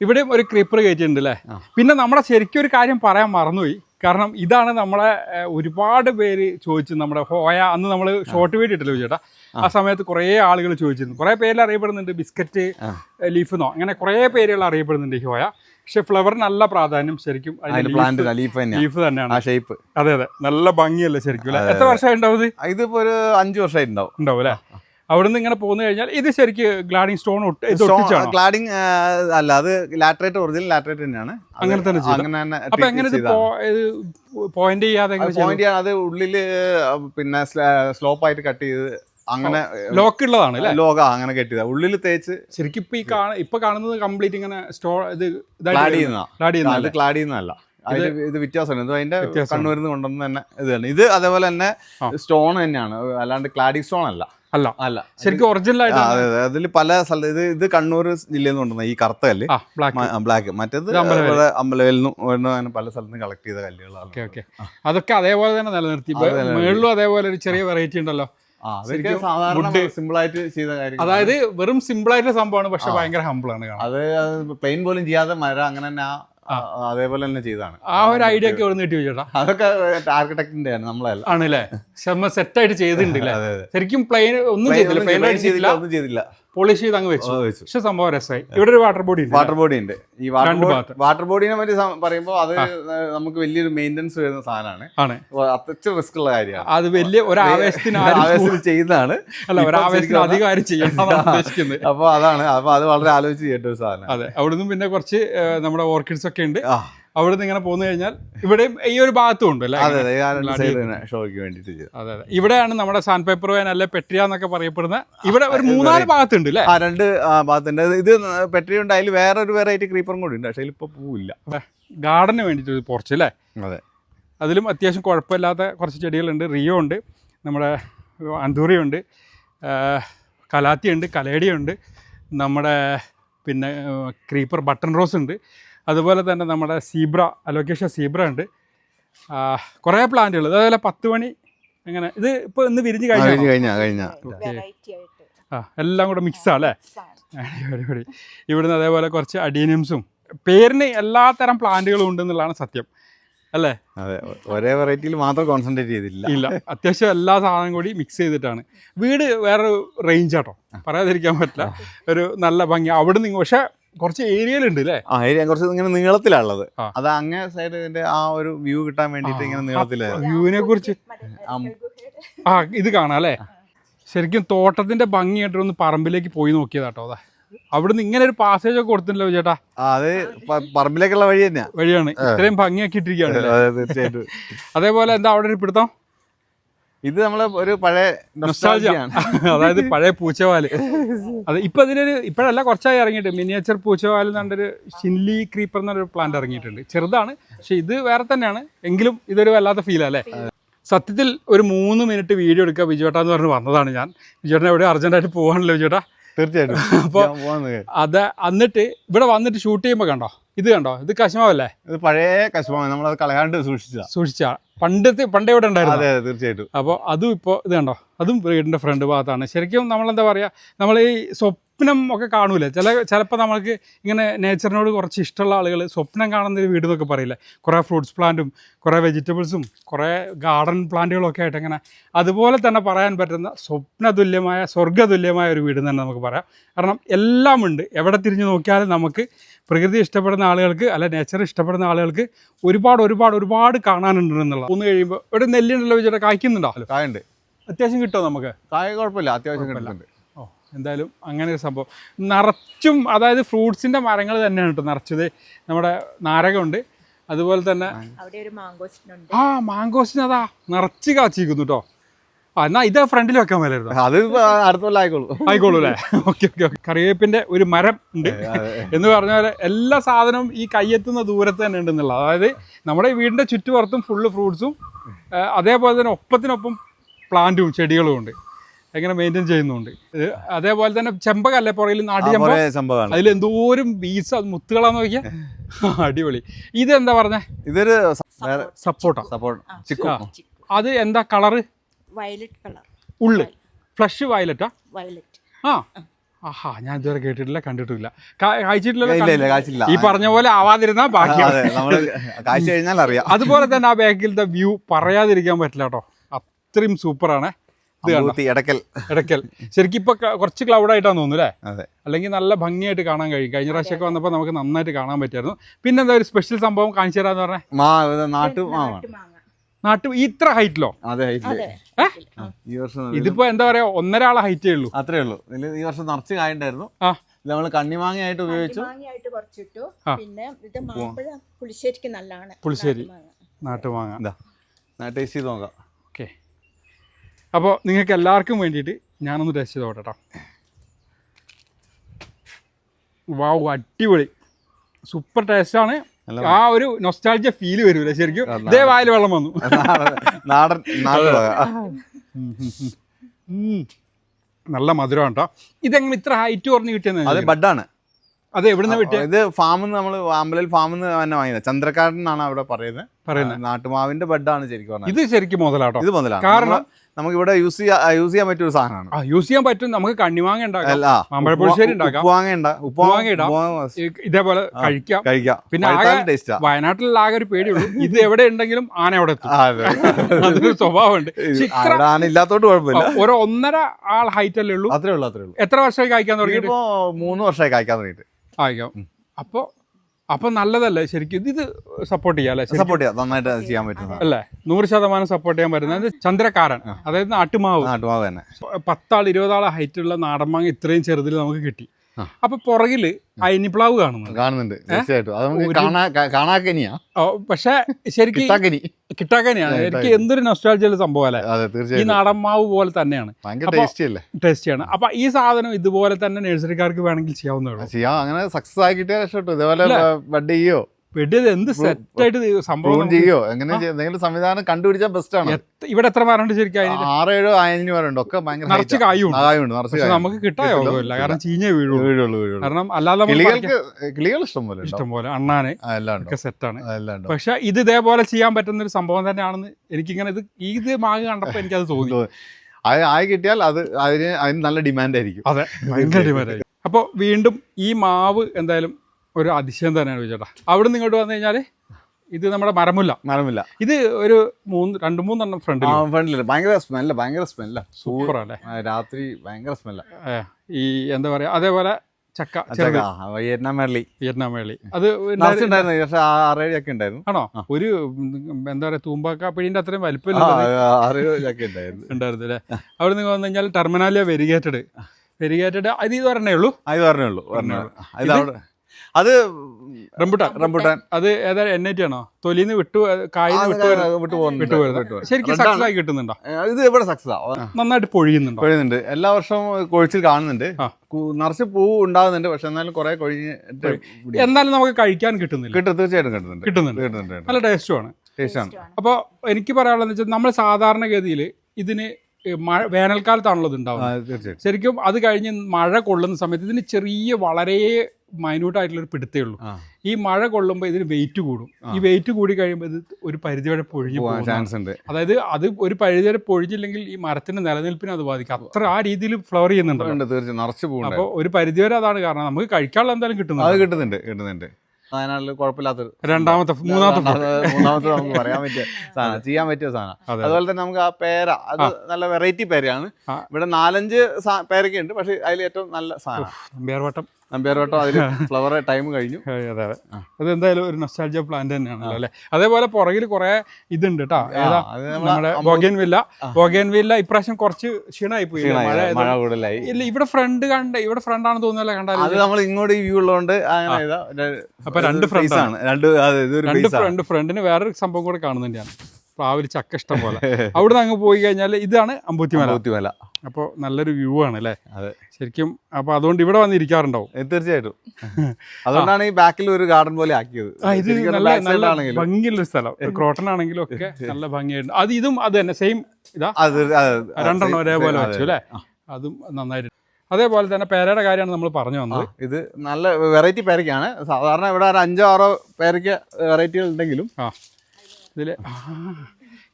ഇവിടെയും ഒരു ക്രീപ്പർ കയറ്റിയിട്ടുണ്ട് അല്ലേ പിന്നെ നമ്മുടെ ശരിക്കും ഒരു കാര്യം പറയാൻ മറന്നുപോയി. കാരണം ഇതാണ് നമ്മളെ ഒരുപാട് പേര് ചോദിച്ചു നമ്മുടെ ഹോയ അന്ന് നമ്മൾ ഷോർട്ട് വീഡിയോ ഇട്ടല്ലോ ചേട്ടാ? ആ. സമയത്ത് കുറേ ആളുകൾ ചോദിച്ചിരുന്നു. കുറേ പേരിൽ അറിയപ്പെടുന്നുണ്ട് ബിസ്ക്കറ്റ് ലീഫെന്നോ ലീഫ് എന്നോ. അങ്ങനെ കുറേ പേരുകൾ അറിയപ്പെടുന്നുണ്ട് ഈ ഹോയ. പക്ഷെ ഫ്ലവർ നല്ല പ്രാധാന്യം ശരിക്കും ലീഫ് തന്നെയാണ്. ഷേപ്പ് അതെ അതെ. നല്ല ഭംഗിയല്ലേ ശരിക്കും എത്ര വർഷമായി ഉണ്ടാവും ഇത്? ഇതിപ്പോ ഒരു അഞ്ചു വർഷമായിട്ടുണ്ടാവും. ഉണ്ടാവും അല്ലേ? അവിടുന്ന് ഇങ്ങനെ പോന്നു കഴിഞ്ഞാൽ ഇത് ശരിക്കും ഗ്ലാഡിങ് സ്റ്റോൺ ക്ലാഡിങ് അല്ല അത് ലാറ്ററേറ്റ് ഒറിജിനൽ ലാറ്ററേറ്റ് തന്നെയാണ്. അങ്ങനെ തന്നെ? അങ്ങനെ തന്നെ അപ്പൊ എങ്ങനെ പോയിന്റ് ചെയ്യാതെ പോയിന്റ് ചെയ്യാൻ അത് ഉള്ളിൽ പിന്നെ സ്ലോപ്പ് ആയിട്ട് കട്ട് ചെയ്ത് അങ്ങനെ ലോക്ക് ഉള്ളതാണ് ലോക അങ്ങനെ കെട്ടിയത്. ഉള്ളിൽ തേച്ച് ശരിക്കും ഇപ്പൊ ഈ കാണ ഇപ്പൊ കാണുന്നത് കംപ്ലീറ്റ് ഇങ്ങനെ സ്റ്റോ ഇത് ക്ലാഡ് ചെയ്യുന്ന ക്ലാഡ് അത് ചെയ്യുന്നതല്ലേ ക്ലാഡ് ചെയ്യുന്നതല്ല. അതിന്റെ ഇത് വ്യത്യാസമാണ്. ഇത് അതിന്റെ. കണ്ണൂരിൽ നിന്ന് കൊണ്ടുവന്ന് തന്നെ ഇത് തന്നെ. ഇത് അതേപോലെ തന്നെ സ്റ്റോൺ തന്നെയാണ്. അല്ലാണ്ട് ക്ലാഡി സ്റ്റോൺ അല്ല. അല്ല. അല്ല. ശരിക്കും ഒറിജിനൽ ആയിട്ട് അതെ അതെ. അതിൽ പല സ്ഥലത്ത് ഇത് ഇത് കണ്ണൂർ ജില്ലയിൽ നിന്ന് കൊണ്ടുവന്ന ഈ കറുത്ത കല്ല് ബ്ലാക്ക് മറ്റേത് അമ്പലവേലിൽ നിന്നും പല സ്ഥലത്ത് കളക്ട് ചെയ്ത കല്ലുകളാണ്. Okay okay. അതൊക്കെ അതേപോലെ തന്നെ നിലനിർത്തി. മേളിലും അതേപോലെ ഒരു ചെറിയ വെറൈറ്റി ഉണ്ടല്ലോ. അതായത് വെറും സിമ്പിൾ ആയിട്ടുള്ള സംഭവമാണ് പക്ഷെ. ഭയങ്കര ഹമ്പിൾ ആണ് അത് പെയിൻ പോലും ചെയ്യാതെ മരം അങ്ങനെ തന്നെ അതേപോലെ തന്നെ ചെയ്താണ് ആ ഒരു ഐഡിയ ഒക്കെ എവിടെ കിട്ടി വെച്ചേട്ടാ അതൊക്കെ ആർക്കിടെക്ടിന്റെ ആണ് നമ്മളല്ല ആണല്ലേ? സെറ്റ് ആയിട്ട് ചെയ്തിട്ടുണ്ട് <laughs> ശരിക്കും പ്ലെയിൻ ഒന്നും ചെയ്തില്ല പ്ലെയിൻ ആയിട്ട് ചെയ്തില്ല, ഒന്നും ചെയ്തില്ല. പോളിഷ് ചെയ്ത് അങ്ങ് വെച്ചു. പക്ഷെ സംഭവം രസമായി ഇവിടെ ഒരു വാട്ടർ ബോഡി വാട്ടർ ബോഡി ഉണ്ട് ഈ വാട്ടർ. വാട്ടർ ബോഡിനെ പറ്റി പറയുമ്പോൾ അത് നമുക്ക് വലിയൊരു മെയിന്റനൻസ് വരുന്ന സാധനമാണ് ആണ്. അത്രച്ച് റിസ്ക് ഉള്ള കാര്യമാണ്. അത് വലിയ ഒരു ആവേശത്തിന് ആവേശത്തിൽ ചെയ്യുന്നതാണ്. അല്ല ഒരു ആവേശത്തിന് അധികം ആരും ഉദ്ദേശിക്കുന്നത്. അപ്പൊ അതാണ്. അപ്പൊ അത് വളരെ ആലോചിച്ച് ചെയ്യേണ്ട ഒരു സാധനം അതെ. അവിടുന്ന് പിന്നെ കുറച്ച് നമ്മുടെ ഓർക്കിഡ്സ് ഒക്കെ ഉണ്ട്. ആ നിന്ന് ഇങ്ങനെ പോന്നു കഴിഞ്ഞാൽ ഇവിടെയും ഈ ഒരു ഭാഗത്തും ഉണ്ട് അല്ലേ? അതെ അതെ ഷോയ്ക്ക് വേണ്ടിയിട്ട് അതെ അതെ. ഇവിടെയാണ് നമ്മുടെ സാൻഡ് പേപ്പർ വേൻ അല്ലെ പെട്രിയ എന്നൊക്കെ പറയപ്പെടുന്ന. ഇവിടെ ഒരു മൂന്നാൽ ഭാഗത്തുണ്ട് അല്ലേ? ആ രണ്ട് ഭാഗത്തുണ്ട്. ഇത് പെട്രി ഉണ്ട് അതിൽ വേറൊരു വെറൈറ്റി ക്രീപ്പറും കൂടി ഉണ്ട്. പക്ഷേ ഇപ്പൊ പൂവില്ല. ഗാർഡന് വേണ്ടിയിട്ട് ഒരു പോർച്ച് അല്ലേ? അതെ. അതിലും അത്യാവശ്യം കുഴപ്പമില്ലാത്ത കുറച്ച് ചെടികളുണ്ട്. റിയോ ഉണ്ട്. നമ്മുടെ അന്തൂറി ഉണ്ട്. കലാത്തി ഉണ്ട് കലേഡി ഉണ്ട് നമ്മുടെ പിന്നെ ക്രീപ്പർ ബട്ടൺ റോസ് ഉണ്ട്. അതുപോലെ തന്നെ നമ്മുടെ സീബ്ര അലോക്കേഷ്യ സീബ്ര ഉണ്ട്. കുറേ പ്ലാന്റുകൾ അതേപോലെ പത്ത് മണി അങ്ങനെ ഇത് ഇപ്പോൾ ഇന്ന് വിരിഞ്ഞ് കഴിഞ്ഞു കഴിഞ്ഞാൽ ആ എല്ലാം കൂടെ മിക്സാ അല്ലേ. അടിപൊളി ഇവിടുന്ന് അതേപോലെ കുറച്ച് അഡീനിയംസും പേരിന് എല്ലാ തരം പ്ലാന്റുകളും ഉണ്ടെന്നുള്ളതാണ് സത്യം അല്ലേ? അതെ ഒരേ വെറൈറ്റിയിൽ മാത്രം കോൺസെൻട്രേറ്റ് ചെയ്തില്ല ഇല്ല അത്യാവശ്യം എല്ലാ സാധനം കൂടി മിക്സ് ചെയ്തിട്ടാണ്. വീട് വേറൊരു റേഞ്ച് ആട്ടോ. പറയാതിരിക്കാൻ പറ്റില്ല. ഒരു നല്ല ഭംഗി. അവിടെ നിന്ന് പക്ഷെ കുറച്ച് ഏരിയയിലുണ്ട് അല്ലേ ആ ഏരിയ കുറച്ച് ഇങ്ങനെ നീളത്തിലാണുള്ളത്. അത് അങ്ങേ സൈഡ് ഇതിന്റെ ആ ഒരു വ്യൂ കിട്ടാൻ വേണ്ടിട്ട് ഇങ്ങനെ നീളത്തിലായിരുന്നു. വ്യൂവിനെ കുറിച്ച് ആം. ഇത് കാണാം അല്ലേ ശരിക്കും തോട്ടത്തിന്റെ ഭംഗിയായിട്ട് ഒന്ന് പറമ്പിലേക്ക് പോയി നോക്കിയതാട്ടോ അതാ. അവിടുന്ന് ഇങ്ങനെ ഒരു പാസേജ് ഒക്കെ കൊടുത്തില്ലല്ലോ ചേട്ടാ. അത് പറമ്പിലേക്കുള്ള വഴി തന്നെയാ. വഴിയാണ്. ഇത്രയും ഭംഗിയാക്കി ഇട്ടിരിക്കുകയാണ് അല്ലേ? അതെ, തീർച്ചയായിട്ടും. അതേപോലെ എന്താ അവിടെ ഒരു പിടുത്തം? ഇത് നമ്മളെ ഒരു പഴയ. <laughs> അതായത് പഴയ പൂച്ചവാൽ. അത് ഇപ്പൊ അതിനൊരു ഇപ്പോഴല്ല കുറച്ചായി ഇറങ്ങിയിട്ട്. മിനിയേച്ചർ പൂച്ചവാൽ എന്നൊരു ഷിൻലി ക്രീപ്പർ എന്നൊരു പ്ലാന്റ് ഇറങ്ങിയിട്ടുണ്ട്. ചെറുതാണ് പക്ഷെ ഇത് വേറെ തന്നെയാണ്. എങ്കിലും ഇതൊരു വല്ലാത്ത ഫീൽ അല്ലേ? സത്യത്തിൽ ഒരു മൂന്ന് മിനിറ്റ് വീഡിയോ എടുക്കുക വിജയോട്ട എന്ന് പറഞ്ഞ് വന്നതാണ് ഞാൻ. വിജയോട്ടൻ എവിടെ അർജന്റായിട്ട് പോകാണല്ലോ വിജയോട്ട തീർച്ചയായിട്ടും. അപ്പൊ-. അത് എന്നിട്ട് ഇവിടെ വന്നിട്ട് ഷൂട്ട് ചെയ്യുമ്പോൾ കണ്ടോ? ഇത് കണ്ടോ? ഇത് കശുമാവല്ലേ? ഇത് പഴയ കശുമാണ് നമ്മളത് കളയാണ്ട് സൂക്ഷിച്ചാ സൂക്ഷിച്ച. പണ്ടത്തെ പണ്ടേ ഇവിടെ ഉണ്ടായിരുന്നു. അതെ തീർച്ചയായിട്ടും. അപ്പോൾ അതും ഇപ്പോൾ ഇത് കണ്ടോ? അതും വീടിന്റെ ഫ്രണ്ട് ഭാഗത്താണ്. ശരിക്കും നമ്മളെന്താ പറയുക നമ്മൾ ഈ സ്വപ്ന സ്വപ്നം ഒക്കെ കാണൂല. ചില ചിലപ്പോൾ നമ്മൾക്ക് ഇങ്ങനെ നേച്ചറിനോട് കുറച്ച് ഇഷ്ടമുള്ള ആളുകൾ സ്വപ്നം കാണുന്ന ഒരു വീട് എന്നൊക്കെ പറയില്ല? കുറേ ഫ്രൂട്ട്സ് പ്ലാന്റും കുറേ വെജിറ്റബിൾസും കുറേ ഗാർഡൻ പ്ലാന്റുകളൊക്കെ ആയിട്ട് ഇങ്ങനെ അതുപോലെ തന്നെ പറയാൻ പറ്റുന്ന സ്വപ്നതുല്യമായ സ്വർഗതുല്യമായ ഒരു വീട് തന്നെ നമുക്ക് പറയാം. കാരണം എല്ലാം ഉണ്ട്. എവിടെ തിരിഞ്ഞു നോക്കിയാലും നമുക്ക് പ്രകൃതി ഇഷ്ടപ്പെടുന്ന ആളുകൾക്ക് അല്ല നേച്ചർ ഇഷ്ടപ്പെടുന്ന ആളുകൾക്ക് ഒരുപാട് ഒരുപാട് ഒരുപാട് കാണാനുണ്ട് എന്നുള്ളത്. ഒന്ന് കഴിയുമ്പോൾ ഇവിടെ നെല്ലുണ്ടല്ലോ വെച്ചിട്ട് കായ്ക്കുന്നുണ്ടോ? കായുണ്ട്. അത്യാവശ്യം കിട്ടുമോ നമുക്ക്? കായ കുഴപ്പമില്ല. അത്യാവശ്യം കിട്ടുന്നുണ്ട്. എന്തായാലും അങ്ങനെ ഒരു സംഭവം. നിറച്ചും അതായത് ഫ്രൂട്ട്സിന്റെ മരങ്ങൾ തന്നെയാണ് കേട്ടോ നിറച്ചത്. നമ്മുടെ നാരകമുണ്ട്. അതുപോലെ തന്നെ അവിടെ ഒരു മാങ്കോസ്റ്റിനുണ്ട്. ആ മാങ്കോസിന് അതാ നിറച്ച് കാച്ചിരിക്കുന്നു കേട്ടോ. ആ എന്നാ ഇത് ഫ്രണ്ടിൽ വെക്കാൻ മേലായിരുന്നു? അത് അടുത്തുള്ള അടുത്ത ആയിക്കോളൂ. ആയിക്കോളൂ അല്ലേ? Okay okay okay. കറിവേപ്പിന്റെ ഒരു മരം ഉണ്ട്. എന്ന് പറഞ്ഞ പോലെ എല്ലാ സാധനവും ഈ കയ്യെത്തുന്ന ദൂരത്ത് തന്നെ ഉണ്ടെന്നുള്ള അതായത് നമ്മുടെ ഈ വീടിന്റെ ചുറ്റുപുറത്തും ഫുള്ള് ഫ്രൂട്ട്സും അതേപോലെ തന്നെ ഒപ്പത്തിനൊപ്പം പ്ലാന്റും ചെടികളും ഉണ്ട്. എങ്ങനെ മെയിന്റെയിൻ ചെയ്യുന്നുണ്ട്. അതേപോലെ തന്നെ ചെമ്പകല്ലേ പുറകിൽ നാടി ചെമ്പക അതിൽ എന്തോരം ബീസ് അത് മുത്തുകളാന്ന് നോക്കിയാ. <laughs> അടിപൊളി. ഇത് എന്താ പറഞ്ഞ? ഇതൊരു സപ്പോർട്ടാ. സപ്പോർട്ട്? ചിക്കു. അത് എന്താ കളറ് വയലറ്റ് കളർ ഉള്ളു. ഫ്ലഷ് വയലറ്റാ വയലറ്റ് ആ? ആഹാ ഞാൻ ഇതുവരെ കേട്ടിട്ടില്ല കണ്ടിട്ടില്ല. കാഴ്ചയിട്ടില്ല ഇല്ല ഇല്ല കാഴ്ചയില്ല ഈ പറഞ്ഞ പോലെ ആവാതിരുന്നാ ബാക്കി. അതുപോലെ തന്നെ ആ ബാക്കിലത്തെ വ്യൂ പറയാതിരിക്കാൻ പറ്റില്ല കേട്ടോ. അത്രയും സൂപ്പറാണ് ഇടക്കൽ ഇടയ്ക്കൽ ശരിക്കും ഇപ്പൊ കുറച്ച് ക്ലൗഡ് ആയിട്ടാണ് തോന്നുന്നു അല്ലേ? അതെ. അല്ലെങ്കിൽ നല്ല ഭംഗിയായിട്ട് കാണാൻ കഴിയും. കഴിഞ്ഞ പ്രാവശ്യമൊക്കെ വന്നപ്പോൾ നമുക്ക് നന്നായിട്ട് കാണാൻ പറ്റായിരുന്നു പിന്നെ എന്താ ഒരു സ്പെഷ്യൽ സംഭവം കാണിച്ചു തരാന്ന് പറഞ്ഞാൽ മാ നാട്ടു നാട്ടുമാങ്ങ ഇത്ര ഹൈറ്റിലോ അതെ height അതെ. ഈ വർഷം ഇതിപ്പോ എന്താ പറയാ ഒന്നര ആളെ ഹൈറ്റേ ഉള്ളൂ. അത്രേ ഉള്ളൂ. ഈ വർഷം നിറച്ച് കായുണ്ടായിരുന്നു. നമ്മൾ കണ്ണിമാങ്ങയായിട്ട് ഉപയോഗിച്ചു. കുറച്ചിട്ടു. പിന്നെ ഇത് മാമ്പഴ പുളിശ്ശേരിക്ക് നല്ലതാണ്. പുളിശ്ശേരി. നാട്ടുമാങ്ങ. നോക്കാം. അപ്പോൾ നിങ്ങൾക്ക് എല്ലാവർക്കും വേണ്ടിയിട്ട് ഞാനൊന്ന് ടേസ്റ്റ് ചെയ്ത് നോക്കട്ടെ വാവ് അടിപൊളി. സൂപ്പർ ടേസ്റ്റ് ആണ്. ആ ഒരു നൊസ്റ്റാൾജിയ ഫീൽ വരൂല ശരിക്കും. ഇതേ വായിൽ വെള്ളം വന്നു. <laughs> നാടൻ. നല്ല മധുരം കേട്ടോ ഇതെങ്ങനെ ഇത്ര ഹൈറ്റ് കുറഞ്ഞ് കിട്ടിയെന്ന് അത് ബഡാണ്. അത് എവിടുന്ന് വിട്ടേ ഇത് ഫാമിൽ നിന്ന് നമ്മൾ അമ്പലൽ ഫാമിൽ നിന്ന് തന്നെ വാങ്ങിയത്. ചന്ദ്രക്കാരൻ എന്നാണ് അവിടെ പറയുന്നത്. പറയുന്നത്. നാട്ടുമാവിന്റെ ബഡാണ് ശരിക്കും ഇത് ശരിക്കും മുതലാട്ടോ. ഇത് മുതലാണ്. കാരണം- നമ്മൾ നമുക്ക് ഇവിടെ യൂസ് ചെയ്യാ യൂസ് ചെയ്യാൻ പറ്റിയ ഒരു സാധനമാണ്. ആ യൂസ് ചെയ്യാൻ പറ്റും. നമുക്ക് കണ്ണിമാങ്ങ ഉണ്ടാക്കാം. അല്ല മാമ്പഴപ്പുളിശ്ശേരി ഉണ്ടാക്കാം. ഉപ്പുവാങ്ങ ഉണ്ടാ ഉപ്പുമാങ്ങ ഇടാം. ഉപ്പുവാങ്ങ ഇതേപോലെ കഴിക്കാം. കഴിക്കാം. പിന്നെ ആകെ- ടേസ്റ്റാ വയനാട്ടിൽ ആകെ ഒരു പേടിയുള്ളൂ. <laughs> ഇത് എവിടെ ഉണ്ടെങ്കിലും ആന അവിടെ എത്തും. അതിനൊരു <laughs> സ്വഭാവമുണ്ട്. പക്ഷെ ഇത്ര അവിടെ ആന ഇല്ലാത്തോണ്ട് കുഴപ്പമില്ല. ഒരു ഒന്നര ആൾ ഹൈറ്റ് അല്ലേ ഉള്ളൂ. അത്രേ ഉള്ളൂ അത്രേ ഉള്ളൂ. എത്ര വർഷമായി കായ്ക്കാൻ തുടങ്ങിയിട്ട്? ഇതിപ്പോ മൂന്ന് വർഷമായി കായ്ക്കാൻ തുടങ്ങിയിട്ട്. ആയിക്കാം അപ്പൊ അപ്പൊ നല്ലതല്ലേ? ശരിക്കും ഇത് സപ്പോർട്ട് ചെയ്യാം അല്ലേ? സപ്പോർട്ട് ചെയ്യാം. നന്നായിട്ട് ചെയ്യാൻ പറ്റുന്ന അല്ലേ? നൂറ് ശതമാനം സപ്പോർട്ട് ചെയ്യാൻ പറ്റുന്നത് ചന്ദ്രക്കാരൻ. അതായത് നാട്ടുമാവ്. നാട്ടുമാവ് തന്നെ. പത്താൾ ഇരുപതാൾ ഹൈറ്റുള്ള നാടൻ മാങ്ങ ഇത്രയും ചെറുതിൽ നമുക്ക് കിട്ടി. അപ്പൊ പുറകിൽ അയനിപ്ലാവ് കാണുന്നുണ്ട്. കാണുന്നുണ്ട്. തീർച്ചയായിട്ടും. അത് നമുക്ക് കാണാക്കനിയാ. പക്ഷെ ശരിക്കും കിട്ടാക്കനി. കിട്ടാക്കാനെയാണ്. എനിക്ക് എന്തൊരു നൊസ്റ്റാൾജിയുള്ള സംഭവം അല്ലേ? ഈ നാടൻമാവ് പോലെ തന്നെയാണ്. ടേസ്റ്റിയാണ് അപ്പൊ ഈ സാധനം ഇതുപോലെ തന്നെ നഴ്സറിക്കാർക്ക് വേണമെങ്കിൽ ചെയ്യാവുന്നതാണ് ചെയ്യാം. അങ്ങനെ സക്സസ് കിട്ടിയാൽ രക്ഷപ്പെട്ടു. ഇതേപോലെ? ബഡ് ചെയ്യോ വെടിയത് എന്ത് സെറ്റായിട്ട് സംഭവം ചെയ്യോ? എങ്ങനെ എന്തെങ്കിലും സംവിധാനം കണ്ടുപിടിച്ചാൽ ബെസ്റ്റ് ആണ്. ഇവിടെ എത്ര മരമുണ്ട് ശരിക്കും ആറേഴോ ആറ് ഏഴോ അയഞ്ഞു ഒക്കെ ഭയങ്കര നിറച്ച്. കായുണ്ട്. നിറച്ച് നമുക്ക് കിട്ടായോ ഇല്ല കാരണം ചീഞ്ഞേ വീഴുള്ളൂ. വീഴുള്ളൂ വീഴുള്ളൂ. കാരണം അല്ലാതെ കിളികൾക്ക് കിളികൾ ഇഷ്ടം പോലെ ഇഷ്ടം പോലെ. അണ്ണാനെ ഒക്കെ സെറ്റാണ്. പക്ഷെ ഇത് ഇതേപോലെ ചെയ്യാൻ പറ്റുന്ന ഒരു സംഭവം തന്നെയാണെന്ന് എനിക്കിങ്ങനെ ഇത് ഇത് മാങ്ങ കണ്ടപ്പോൾ എനിക്കത് തോന്നി. ആയി ആയി കിട്ടിയാൽ അത് അതിന് അതിന് നല്ല ഡിമാൻഡ് ആയിരിക്കും. അതെ ഭയങ്കര ഡിമാൻഡായി അപ്പോൾ വീണ്ടും ഈ മാവ് എന്തായാലും ഒരു അതിശയം തന്നെയാണ് ചേട്ടാ അവിടെ നിന്ന് ഇങ്ങോട്ട് വന്നു കഴിഞ്ഞാൽ ഇത് നമ്മുടെ മരമുല്ല. മരമുല്ല. ഇത് ഒരു മൂന്ന് രണ്ട് മൂന്നെണ്ണം ഫ്രണ്ടിൽ ആ ഫ്രണ്ടിൽ. ഭയങ്കര സ്മെല്ല ഭയങ്കര സ്മെല്ല സൂപ്പർ അല്ലേ രാത്രി ഭയങ്കര സ്മെല്ല ഈ എന്താ പറയാ അതേപോലെ ചക്ക വിയറ്റ്നാം വേളി അത് ആറേഴൊക്കെ ഉണ്ടായിരുന്നു ആണോ? ഒരു എന്താ പറയാ തൂമ്പാക്ക പിടിന്റെ അത്രയും വലിപ്പം ഉണ്ടായിരുന്നു. അല്ലേ അവിടെ നിന്ന് വന്നു കഴിഞ്ഞാൽ ടെർമിനാലിയ വെരിഗേറ്റഡ്. വെരിഗേറ്റഡ് അത് ഇത് പറഞ്ഞേ ഉള്ളൂ? അത് പറഞ്ഞേ ഉള്ളൂ പറഞ്ഞേ ഉള്ളൂ. അത് റംബുട്ടാൻ റംബുട്ടാൻ. അത് ഏതാ എൻ ഐ ടി ആണോ? തൊലിന്ന് വിട്ടു കായിന്ന് വിട്ടു വിട്ടു പോകുന്നുണ്ട്. വിട്ടു വരുന്നത് ശരിക്കും സക്സസ് ആയി കിട്ടുന്നുണ്ടോ? ഇത് ഇവിടെ സക്സസ് നന്നായിട്ട് പൊഴിയുന്നുണ്ടോ? പൊഴിയുന്നുണ്ട്. എല്ലാ വർഷവും കൊഴിച്ചിൽ കാണുന്നുണ്ട്. ആ. കു- നിറച്ച് പൂ ഉണ്ടാകുന്നുണ്ട്. പക്ഷെ എന്നാലും കുറെ കൊഴിഞ്ഞിട്ട് എന്നാലും നമുക്ക് കഴിക്കാൻ കിട്ടുന്നില്ല. കിട്ടും തീർച്ചയായിട്ടും കിട്ടുന്നുണ്ട്. കിട്ടുന്നുണ്ട്. കിട്ടുന്നുണ്ട് നല്ല ടേസ്റ്റുമാണ് ടേസ്റ്റാണ്. അപ്പോൾ എനിക്ക് പറയാനുള്ളത് വെച്ചാൽ നമ്മൾ സാധാരണഗതിയിൽ ഇതിന് മഴ വേനൽക്കാലത്താണല്ലോ ഇത് ഉണ്ടാവുന്നത്. ശരിക്കും അത് കഴിഞ്ഞ് മഴ കൊള്ളുന്ന സമയത്ത് ഇതിന് ചെറിയ വളരെ മൈന്യൂട്ട് ആയിട്ടുള്ള ഒരു പിടുത്തേ ഉള്ളൂ. ഈ മഴ കൊള്ളുമ്പോൾ ഇതിന് വെയിറ്റ് കൂടും. ഈ വെയിറ്റ് കൂടി കഴിയുമ്പോൾ ഇത് ഒരു പരിധി വരെ പൊഴിഞ്ഞു പോകാൻ ചാൻസ് ഉണ്ട്. അതായത് അത് ഒരു പരിധി വരെ പൊഴിഞ്ഞില്ലെങ്കിൽ ഈ മരത്തിന്റെ നിലനിൽപ്പിനെ അത് ബാധിക്കും. അത്ര ആ രീതിയിൽ ഫ്ലവർ ചെയ്യുന്നുണ്ട് തീർച്ചയായും. നിറച്ച് പോകും അപ്പോൾ ഒരു പരിധി വരെ അതാണ് കാരണം. നമുക്ക് കഴിക്കാനുള്ള എന്തായാലും അത് കിട്ടുന്നുണ്ട് കിട്ടുന്നുണ്ട്. വയനാട്ടിൽ കുഴപ്പമില്ലാത്തൊരു രണ്ടാമത്തെ മൂന്നാമത്തെ നമുക്ക് പറയാൻ പറ്റിയ സാധനം ചെയ്യാൻ പറ്റിയ സാധനം. അതെ അതുപോലെ തന്നെ നമുക്ക് ആ പേര അത് നല്ല വെറൈറ്റി പേരയാണ്. ഇവിടെ നാലഞ്ച് പേരൊക്കെ ഉണ്ട് പക്ഷെ അതിൽ ഏറ്റവും നല്ല സാധനം. നമ്പ്യാർവട്ടം നമ്പ്യാർവട്ടം അതിൽ ഫ്ലവർ ടൈം കഴിഞ്ഞു. അതെ അതെ അതെ. അത് എന്തായാലും ഒരു നൊസ്റ്റാൾജിയ പ്ലാന്റ് തന്നെയാണല്ലോ അല്ലേ? അതേപോലെ പുറകിൽ കുറെ ഇതുണ്ട് കേട്ടോ ഏതാ? നമ്മുടെ ബോഗേൻ വില്ല. വില്ല ഇപ്രാവശ്യം കുറച്ച് ക്ഷീണമായി പോയി മഴ കൂടുതലായി. ഇല്ല ഇവിടെ ഫ്രണ്ട് കണ്ട ഇവിടെ ഫ്രണ്ട് ആണെന്ന് തോന്നുന്നല്ലേ അത് കണ്ടാലും നമ്മൾ ഇങ്ങോട്ട് ഈ വ്യൂ ഉള്ളതുകൊണ്ട് അങ്ങനെ അപ്പൊ രണ്ട് front ആണ്. രണ്ട് അതെ ആണ്. ഫ്രണ്ട് ഫ്രണ്ടിന് വേറൊരു സംഭവം കൂടെ കാണുന്നുണ്ട് പ്ലാവിൽ ചക്ക ഇഷ്ടം പോലെ. <laughs> അവിടുന്ന് അങ്ങ് പോയി കഴിഞ്ഞാൽ ഇതാണ് അമ്പൂത്തിമല. അമ്പൂത്തിമല. അപ്പോൾ നല്ലൊരു വ്യൂ ആണ് അല്ലേ അതെ. ശരിക്കും അപ്പോൾ അതുകൊണ്ട് ഇവിടെ വന്നിരിക്കാറുണ്ടാവും. തീർച്ചയായിട്ടും. <laughs> അതുകൊണ്ടാണ് ഈ ബാക്കിൽ ഒരു ഗാർഡൻ പോലെ ആക്കിയത്. ഇത് നല്ല നല്ല ഭംഗിയുള്ളൊരു സ്ഥലം. <laughs> ക്രോട്ടൺ ആണെങ്കിലും ഒക്കെ നല്ല ഭംഗിയായിട്ടുണ്ട് അത് ഇതും അത് തന്നെ സെയിം ഇതാ? രണ്ടെണ്ണം ഒരേപോലെ വെച്ചു അല്ലേ അതും. നന്നായിട്ട്. അതേപോലെ തന്നെ പേരയുടെ കാര്യമാണ് നമ്മൾ പറഞ്ഞു വന്നത്. ഇത് നല്ല വെറൈറ്റി പേരയ്ക്കാണ്. സാധാരണ ഇവിടെ ഒരു അഞ്ചോ ആറോ പേരയ്ക്ക് വെറൈറ്റികൾ ഉണ്ടെങ്കിലും ഇതിൽ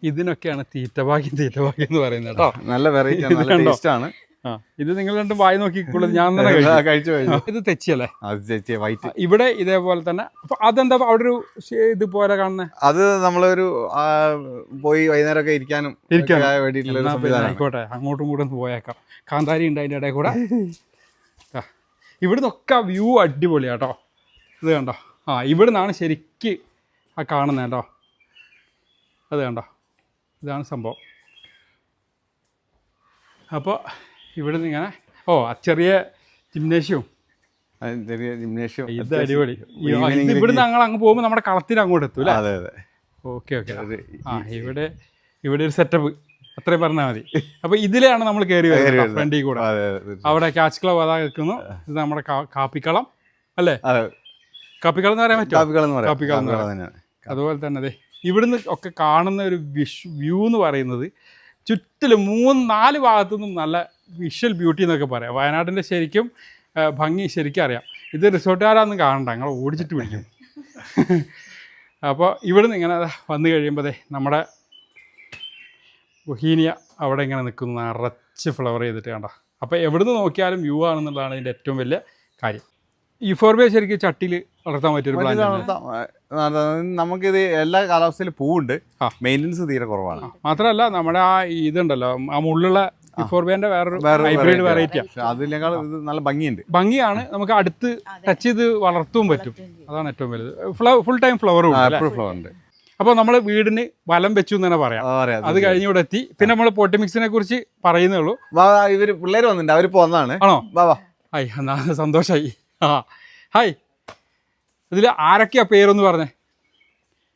ഇതിനൊക്കെയാണ് തീറ്റഭാഗ്യം തീറ്റഭാഗ്യം എന്ന് പറയുന്നത് കേട്ടോ. നല്ല വെറൈറ്റി നല്ല ടേസ്റ്റ് ആണ്. ഇത് നിങ്ങൾ രണ്ടും വായി നോക്കിക്കുള്ളത് ഞാൻ തന്നെ കഴിച്ചു ഇത് തെച്ചിയല്ലേ? വൈറ്റ് ഇവിടെ ഇതേപോലെ തന്നെ. അപ്പൊ അതെന്താ അവിടെ ഒരു ഇത് ഇതുപോലെ കാണുന്നത് അത് നമ്മളൊരു പോയി വൈകുന്നേരം ഒക്കെ ഇരിക്കാനും ആയിക്കോട്ടെ അങ്ങോട്ടും കൂടെ ഒന്ന് പോയേക്കാം. കാന്താരി ഉണ്ട് അതിന്റെ ഇടയിൽ കൂടെ. ഇവിടുന്ന് ഇവിടുന്നൊക്കെ വ്യൂ അടിപൊളിയാട്ടോ ഇത് കണ്ടോ? ആ ഇവിടുന്നാണ് ശരിക്ക് ആ കാണുന്നത് കേട്ടോ. അത് കണ്ടോ? ഇതാണ് സംഭവം. അപ്പോൾ ഇവിടുന്ന് ഇങ്ങനെ ഓ ചെറിയ ജിംനേഷ്യവും ചെറിയ ജിംനേഷ്യം. ഇത് അടിപൊളി. ഇവിടെ ഞങ്ങൾ അങ്ങ് പോകുമ്പോൾ നമ്മുടെ കളത്തിന് അങ്ങോട്ട് എത്തും അല്ലേ? അതെ അതെ. Okay okay. ആ ഇവിടെ ഇവിടെ ഒരു സെറ്റപ്പ് അത്രയും പറഞ്ഞാൽ മതി. അപ്പൊ ഇതിലാണ് നമ്മൾ കയറി വരുന്നത് ഫ്രണ്ടി ഫ്രണ്ടിൽ കൂടെ. അവിടെ ക്യാച്ച് ക്ലബ് അതാ നിൽക്കുന്നു. ഇത് നമ്മുടെ കാപ്പിക്കളം അല്ലേ? കാപ്പിക്കളം എന്ന് പറയാൻ പറ്റും കാപ്പിക്കളം എന്ന് പറയാം. കാപ്പികൾ എന്ന് അതുപോലെ തന്നെ അതെ ഇവിടുന്ന് ഒക്കെ കാണുന്ന ഒരു വിഷ് വ്യൂ എന്ന് പറയുന്നത് ചുറ്റിലും മൂന്ന് നാല് ഭാഗത്തു നിന്നും നല്ല വിഷ്വൽ ബ്യൂട്ടി എന്നൊക്കെ പറയാം. വയനാടിന്റെ ശരിക്കും ഭംഗി ശരിക്കും അറിയാം. ഇത് റിസോർട്ടുകാരാന്നും കാണണ്ട ഞങ്ങൾ ഓടിച്ചിട്ട് പിടിക്കും അപ്പോൾ ഇവിടുന്ന് ഇങ്ങനെ വന്നു കഴിയുമ്പോൾ നമ്മുടെ ബൊഹീനിയ അവിടെ ഇങ്ങനെ നിൽക്കുന്ന നിറച്ച് ഫ്ലവർ ചെയ്തിട്ട് കണ്ട. അപ്പോൾ എവിടുന്ന് നോക്കിയാലും വ്യൂ ആണെന്നുള്ളതാണ് ഇതിന്റെ ഏറ്റവും വലിയ കാര്യം. ഈ ഫോർബിയ ശരിക്കും ചട്ടിയിൽ വളർത്താൻ പറ്റും നമുക്കിത് എല്ലാ കാലാവസ്ഥയിലും പൂവുണ്ട്. മെയിന്റനൻസ് തീരെ കുറവാണ്. മാത്രമല്ല നമ്മുടെ ആ ഇതുണ്ടല്ലോ ആ മുള്ളുള്ള യുഫോർബിയന്റെ വേറൊരു വേറെ ഹൈബ്രിഡ് വെറൈറ്റിയാണ് ആണ്. അതിനേക്കാൾ ഇത് നല്ല ഭംഗിയുണ്ട്. ഭംഗിയാണ്. നമുക്ക് അടുത്ത് ടച്ച് ചെയ്ത് വളർത്തും പറ്റും. അതാണ് ഏറ്റവും വലുത്. ഫ്ലവർ ഫുൾ ടൈം ഫ്ലവറും ഫ്ലവർ ഉണ്ട്. അപ്പോൾ നമ്മൾ വീടിന് വലം വെച്ചു എന്ന് തന്നെ പറയാം. അത് കഴിഞ്ഞ് ഇവിടെ എത്തി. പിന്നെ നമ്മൾ പോട്ടിമിക്സിനെ കുറിച്ച് പറയുന്നേ ഉള്ളൂ. വാ, പിള്ളേർ ഇവർ പിള്ളേര് വന്നിട്ടുണ്ട്. അവരിപ്പോ പോന്നാണ് ആണോ? വാ വാ. ഹായ് എന്നാ സന്തോഷമായി ആ. ഹായ്. ഇതിൽ ആരൊക്കെയാ പേരൊന്ന് പറഞ്ഞേ?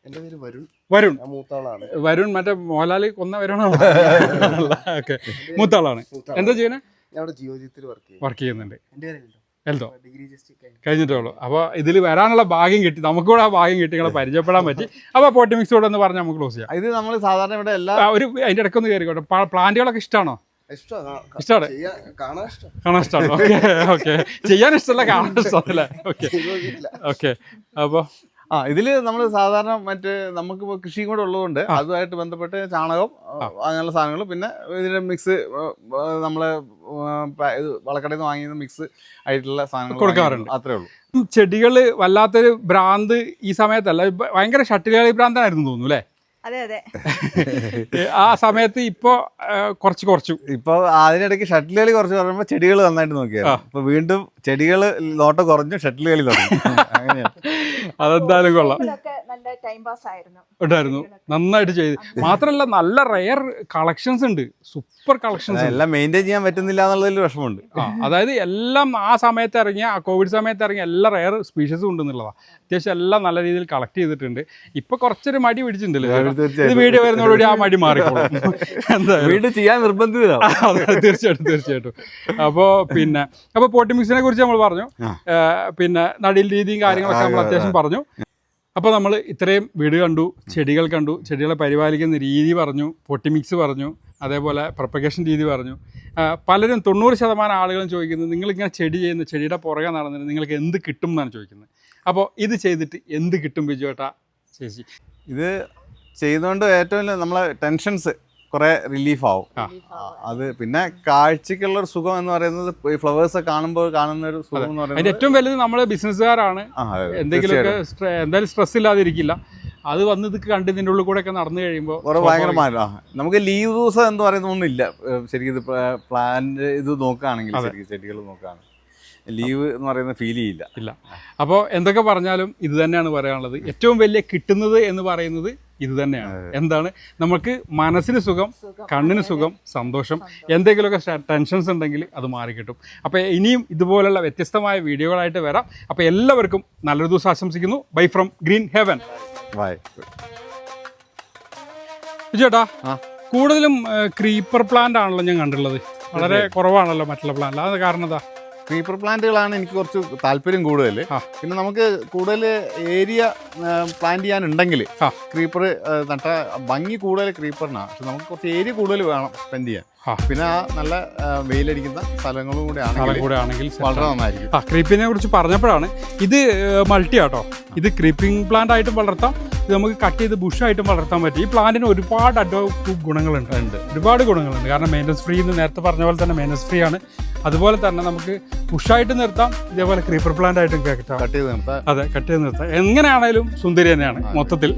എന്റെ പേര് വരുൺ. വരുൺ. മൂത്താളാണ്. വരുൺ മറ്റേ മോഹൻലാൽ കൊന്ന വരുണാണ്? <laughs> ഓക്കെ. മൂത്താളാണ്. എന്താ ചെയ്യണേ ഞാൻ ജിയോജിത്തിൽ വർക്ക് ചെയ്യും വർക്ക് ചെയ്യുന്നുണ്ട്. കഴിഞ്ഞു കഴിഞ്ഞിട്ടേ ഉള്ളൂ അപ്പോൾ ഇതിൽ വരാനുള്ള ഭാഗ്യം കിട്ടി. നമുക്ക് കൂടെ ആ ഭാഗ്യം കിട്ടി. നിങ്ങളെ പരിചയപ്പെടാൻ പറ്റി. അപ്പോൾ പോട്ടിമിക്സ് കൂടെ എന്ന് പറഞ്ഞാൽ നമുക്ക് ക്ലോസ് ചെയ്യാം. ഇത് നമ്മൾ സാധാരണ ഇവിടെ എല്ലാ ഒരു അതിന്റെ ഇടയ്ക്കൊന്ന് കയറിക്കോട്ടെ. പ്ലാന്റുകളൊക്കെ ഇഷ്ടമാണോ ഇഷ്ടമാണ്? കാണാൻ ഇഷ്ടം. കാണാൻ ഇഷ്ടമാണോ. Okay okay. ചെയ്യാൻ ഇഷ്ടമല്ല കാണാൻ <laughs> ഇഷ്ടമല്ലേ ഓക്കെ. ചെയ്ത് ഓക്കെ. അപ്പോൾ ആ ഇതിൽ നമ്മൾ സാധാരണ മറ്റ് നമുക്ക് കൃഷിയും കൂടെ ഉള്ളതുകൊണ്ട് അതുമായിട്ട് ബന്ധപ്പെട്ട് ചാണകം. അങ്ങനെയുള്ള സാധനങ്ങൾ പിന്നെ ഇതിന്റെ മിക്സ് നമ്മൾ വളക്കടയിൽ നിന്ന് വാങ്ങിയ മിക്സ് ആയിട്ടുള്ള സാധനങ്ങൾ കൊടുക്കാറുണ്ട്. അത്രേ ഉള്ളൂ. ചെടികൾ വല്ലാത്തൊരു ഭ്രാന്ത് ഈ സമയത്തല്ല. ഭയങ്കര ഷട്ടിലുകളി ഭ്രാന്തായിരുന്നു തോന്നുന്നു അല്ലേ? അതെ അതെ. <laughs> ആ സമയത്ത് ഇപ്പോ കുറച്ച് കുറച്ചു. ഇപ്പൊ അതിനിടയ്ക്ക് ഷട്ടിലുകൾ കളി കുറച്ച് പറയുമ്പോൾ ചെടികൾ നന്നായിട്ട് നോക്കിയാ അപ്പൊ വീണ്ടും ചെടികൾ നോട്ടം കുറഞ്ഞു ഷട്ടിൽ കളി തുടങ്ങി. അങ്ങനെയാണ് അതെന്തായാലും കൊള്ളാം. നല്ല ടൈം പാസ് ആയിരുന്നു. ഉണ്ടായിരുന്നു. നന്നായിട്ട് ചെയ്ത്. മാത്രമല്ല നല്ല റെയർ കളക്ഷൻസ് ഉണ്ട്. സൂപ്പർ കളക്ഷൻസ് എല്ലാം മെയിന്റെയിൻ ചെയ്യാൻ പറ്റുന്നില്ല എന്നുള്ളതിൽ വിഷമമുണ്ട്. അതായത് എല്ലാം ആ സമയത്ത് ഇറങ്ങിയ ആ കോവിഡ് സമയത്ത് ഇറങ്ങിയ എല്ലാ റെയർ സ്പീഷീസും ഉണ്ടെന്നുള്ളതാണ് അത്യാവശ്യം എല്ലാം നല്ല രീതിയിൽ കളക്ട് ചെയ്തിട്ടുണ്ട്. ഇപ്പൊ കുറച്ചൊരു മടി പിടിച്ചിട്ടുണ്ടല്ലോ? ഇത് വീഡിയോ വരുന്നതോടുകൂടി ആ മടി മാറിക്കോളും. എന്താ വീണ്ടും ചെയ്യാൻ നിർബന്ധിതരാ അതെ തീർച്ചയായിട്ടും തീർച്ചയായിട്ടും. അപ്പോൾ പിന്നെ അപ്പോൾ പോട്ടിമിക്സിനെ കുറിച്ച് നമ്മൾ പറഞ്ഞു. പിന്നെ നടിൽ രീതിയും കാര്യങ്ങളൊക്കെ നമ്മൾ അത്യാവശ്യം പറഞ്ഞു. അപ്പോൾ നമ്മൾ ഇത്രയും വീട് കണ്ടു ചെടികൾ കണ്ടു ചെടികളെ പരിപാലിക്കുന്ന രീതി പറഞ്ഞു പൊട്ടിമിക്സ് പറഞ്ഞു അതേപോലെ പ്രൊപ്പഗേഷൻ രീതി പറഞ്ഞു. പലരും തൊണ്ണൂറ് ശതമാനം ആളുകളും ചോദിക്കുന്നത് നിങ്ങളിങ്ങനെ ചെടി ചെയ്യുന്ന ചെടിയുടെ പുറകെ നടന്നിട്ട് നിങ്ങൾക്ക് എന്ത് കിട്ടും എന്നാണ് ചോദിക്കുന്നത്? അപ്പോൾ ഇത് ചെയ്തിട്ട് എന്ത് കിട്ടും ബിജു ഏട്ടാ ചേച്ചി? ഇത് ചെയ്തുകൊണ്ട് ഏറ്റവും നമ്മളെ ടെൻഷൻസ് കുറേ റിലീഫ് ആവും. അത് പിന്നെ കാഴ്ചക്കുള്ള ഒരു സുഖം എന്ന് പറയുന്നത് ഈ ഫ്ലവേഴ്സ് കാണുമ്പോൾ കാണുന്ന ഒരു സുഖം എന്ന് പറയുന്നത് ഏറ്റവും വലുത് നമ്മൾ ബിസിനസ്സുകാരാണ് എന്തെങ്കിലുമൊക്കെ എന്തായാലും സ്ട്രെസ് ഇല്ലാതിരിക്കില്ല. അത് വന്ന് ഇത് കണ്ട് ഇതിന്റെ ഉള്ളിൽ കൂടെ ഒക്കെ നടന്നു കഴിയുമ്പോൾ കുറെ ഭയങ്കര മാറ്റം. ആ, നമുക്ക് ലീവ് ദിവസം എന്ന് പറയുന്ന ഒന്നുമില്ല ശരിക്കും ഇത് പ്ലാന്റ് ഇത് നോക്കുകയാണെങ്കിൽ. ശരിക്കും ചെടികൾ നോക്കുകയാണെങ്കിൽ ലീവ് എന്ന് പറയുന്ന ഫീൽ ചെയ്യില്ല. ഇല്ല. അപ്പോൾ എന്തൊക്കെ പറഞ്ഞാലും ഇത് തന്നെയാണ് പറയാനുള്ളത്. ഏറ്റവും വലിയ കിട്ടുന്നത് എന്ന് പറയുന്നത് ഇത് തന്നെയാണ് എന്താണ്? നമുക്ക് മനസ്സിന് സുഖം കണ്ണിന് സുഖം സന്തോഷം. എന്തെങ്കിലുമൊക്കെ ടെൻഷൻസ് ഉണ്ടെങ്കിൽ അത് മാറിക്കിട്ടും. അപ്പോൾ ഇനിയും ഇതുപോലുള്ള വ്യത്യസ്തമായ വീഡിയോകളായിട്ട് വരാം. അപ്പോൾ എല്ലാവർക്കും നല്ലൊരു ദിവസം ആശംസിക്കുന്നു. Bye from Green Heaven bye ചേട്ടാ ആ. കൂടുതലും ക്രീപ്പർ പ്ലാന്റ് ആണല്ലോ ഞാൻ കണ്ടുള്ളത് വളരെ കുറവാണല്ലോ മറ്റുള്ള പ്ലാന്റ് അത് കാരണം എന്താ? ക്രീപ്പർ പ്ലാന്റുകളാണ് എനിക്ക് കുറച്ച് താല്പര്യം കൂടുതൽ. പിന്നെ നമുക്ക് കൂടുതൽ ഏരിയ പ്ലാന്റ് ചെയ്യാനുണ്ടെങ്കിൽ ക്രീപ്പർ നട്ട ഭംഗി കൂടുതൽ ക്രീപ്പറിനാണ് പക്ഷെ നമുക്ക് കുറച്ച് ഏരിയ കൂടുതൽ വേണം സ്പെൻഡ് ചെയ്യാൻ. പിന്നെ ആ നല്ല വെയിലടിക്കുന്ന സ്ഥലങ്ങളും കൂടെ സ്ഥലം കൂടെ ആണെങ്കിൽ വളരെ നന്നായിരിക്കും. ആ ക്രീപ്പിനെ കുറിച്ച് പറഞ്ഞപ്പോഴാണ് ഇത് മൾട്ടി ആട്ടോ. ഇത് ക്രീപ്പിംഗ് പ്ലാന്റ് ആയിട്ടും വളർത്താം. ഇത് നമുക്ക് കട്ട് ചെയ്ത് bush-ആയിട്ടും വളർത്താൻ പറ്റും. ഈ പ്ലാന്റിന് ഒരുപാട് അഡോ ഗുണങ്ങളുണ്ട്. ഉണ്ട്. ഒരുപാട് ഗുണങ്ങളുണ്ട്. കാരണം മെയിന്റനൻസ് ഫ്രീ എന്ന് നേരത്തെ പറഞ്ഞ പോലെ തന്നെ മെയിന്റനൻസ് ഫ്രീ ആണ്. അതുപോലെ തന്നെ നമുക്ക് bush-ആയിട്ട് നിർത്താം. ഇതേപോലെ ക്രീപ്പർ പ്ലാന്റ് ആയിട്ടും കട്ട് ചെയ്ത് നിർത്താം. അതെ കട്ട് ചെയ്ത് നിർത്താം. എങ്ങനെയാണേലും സുന്ദരി തന്നെയാണ് മൊത്തത്തിൽ.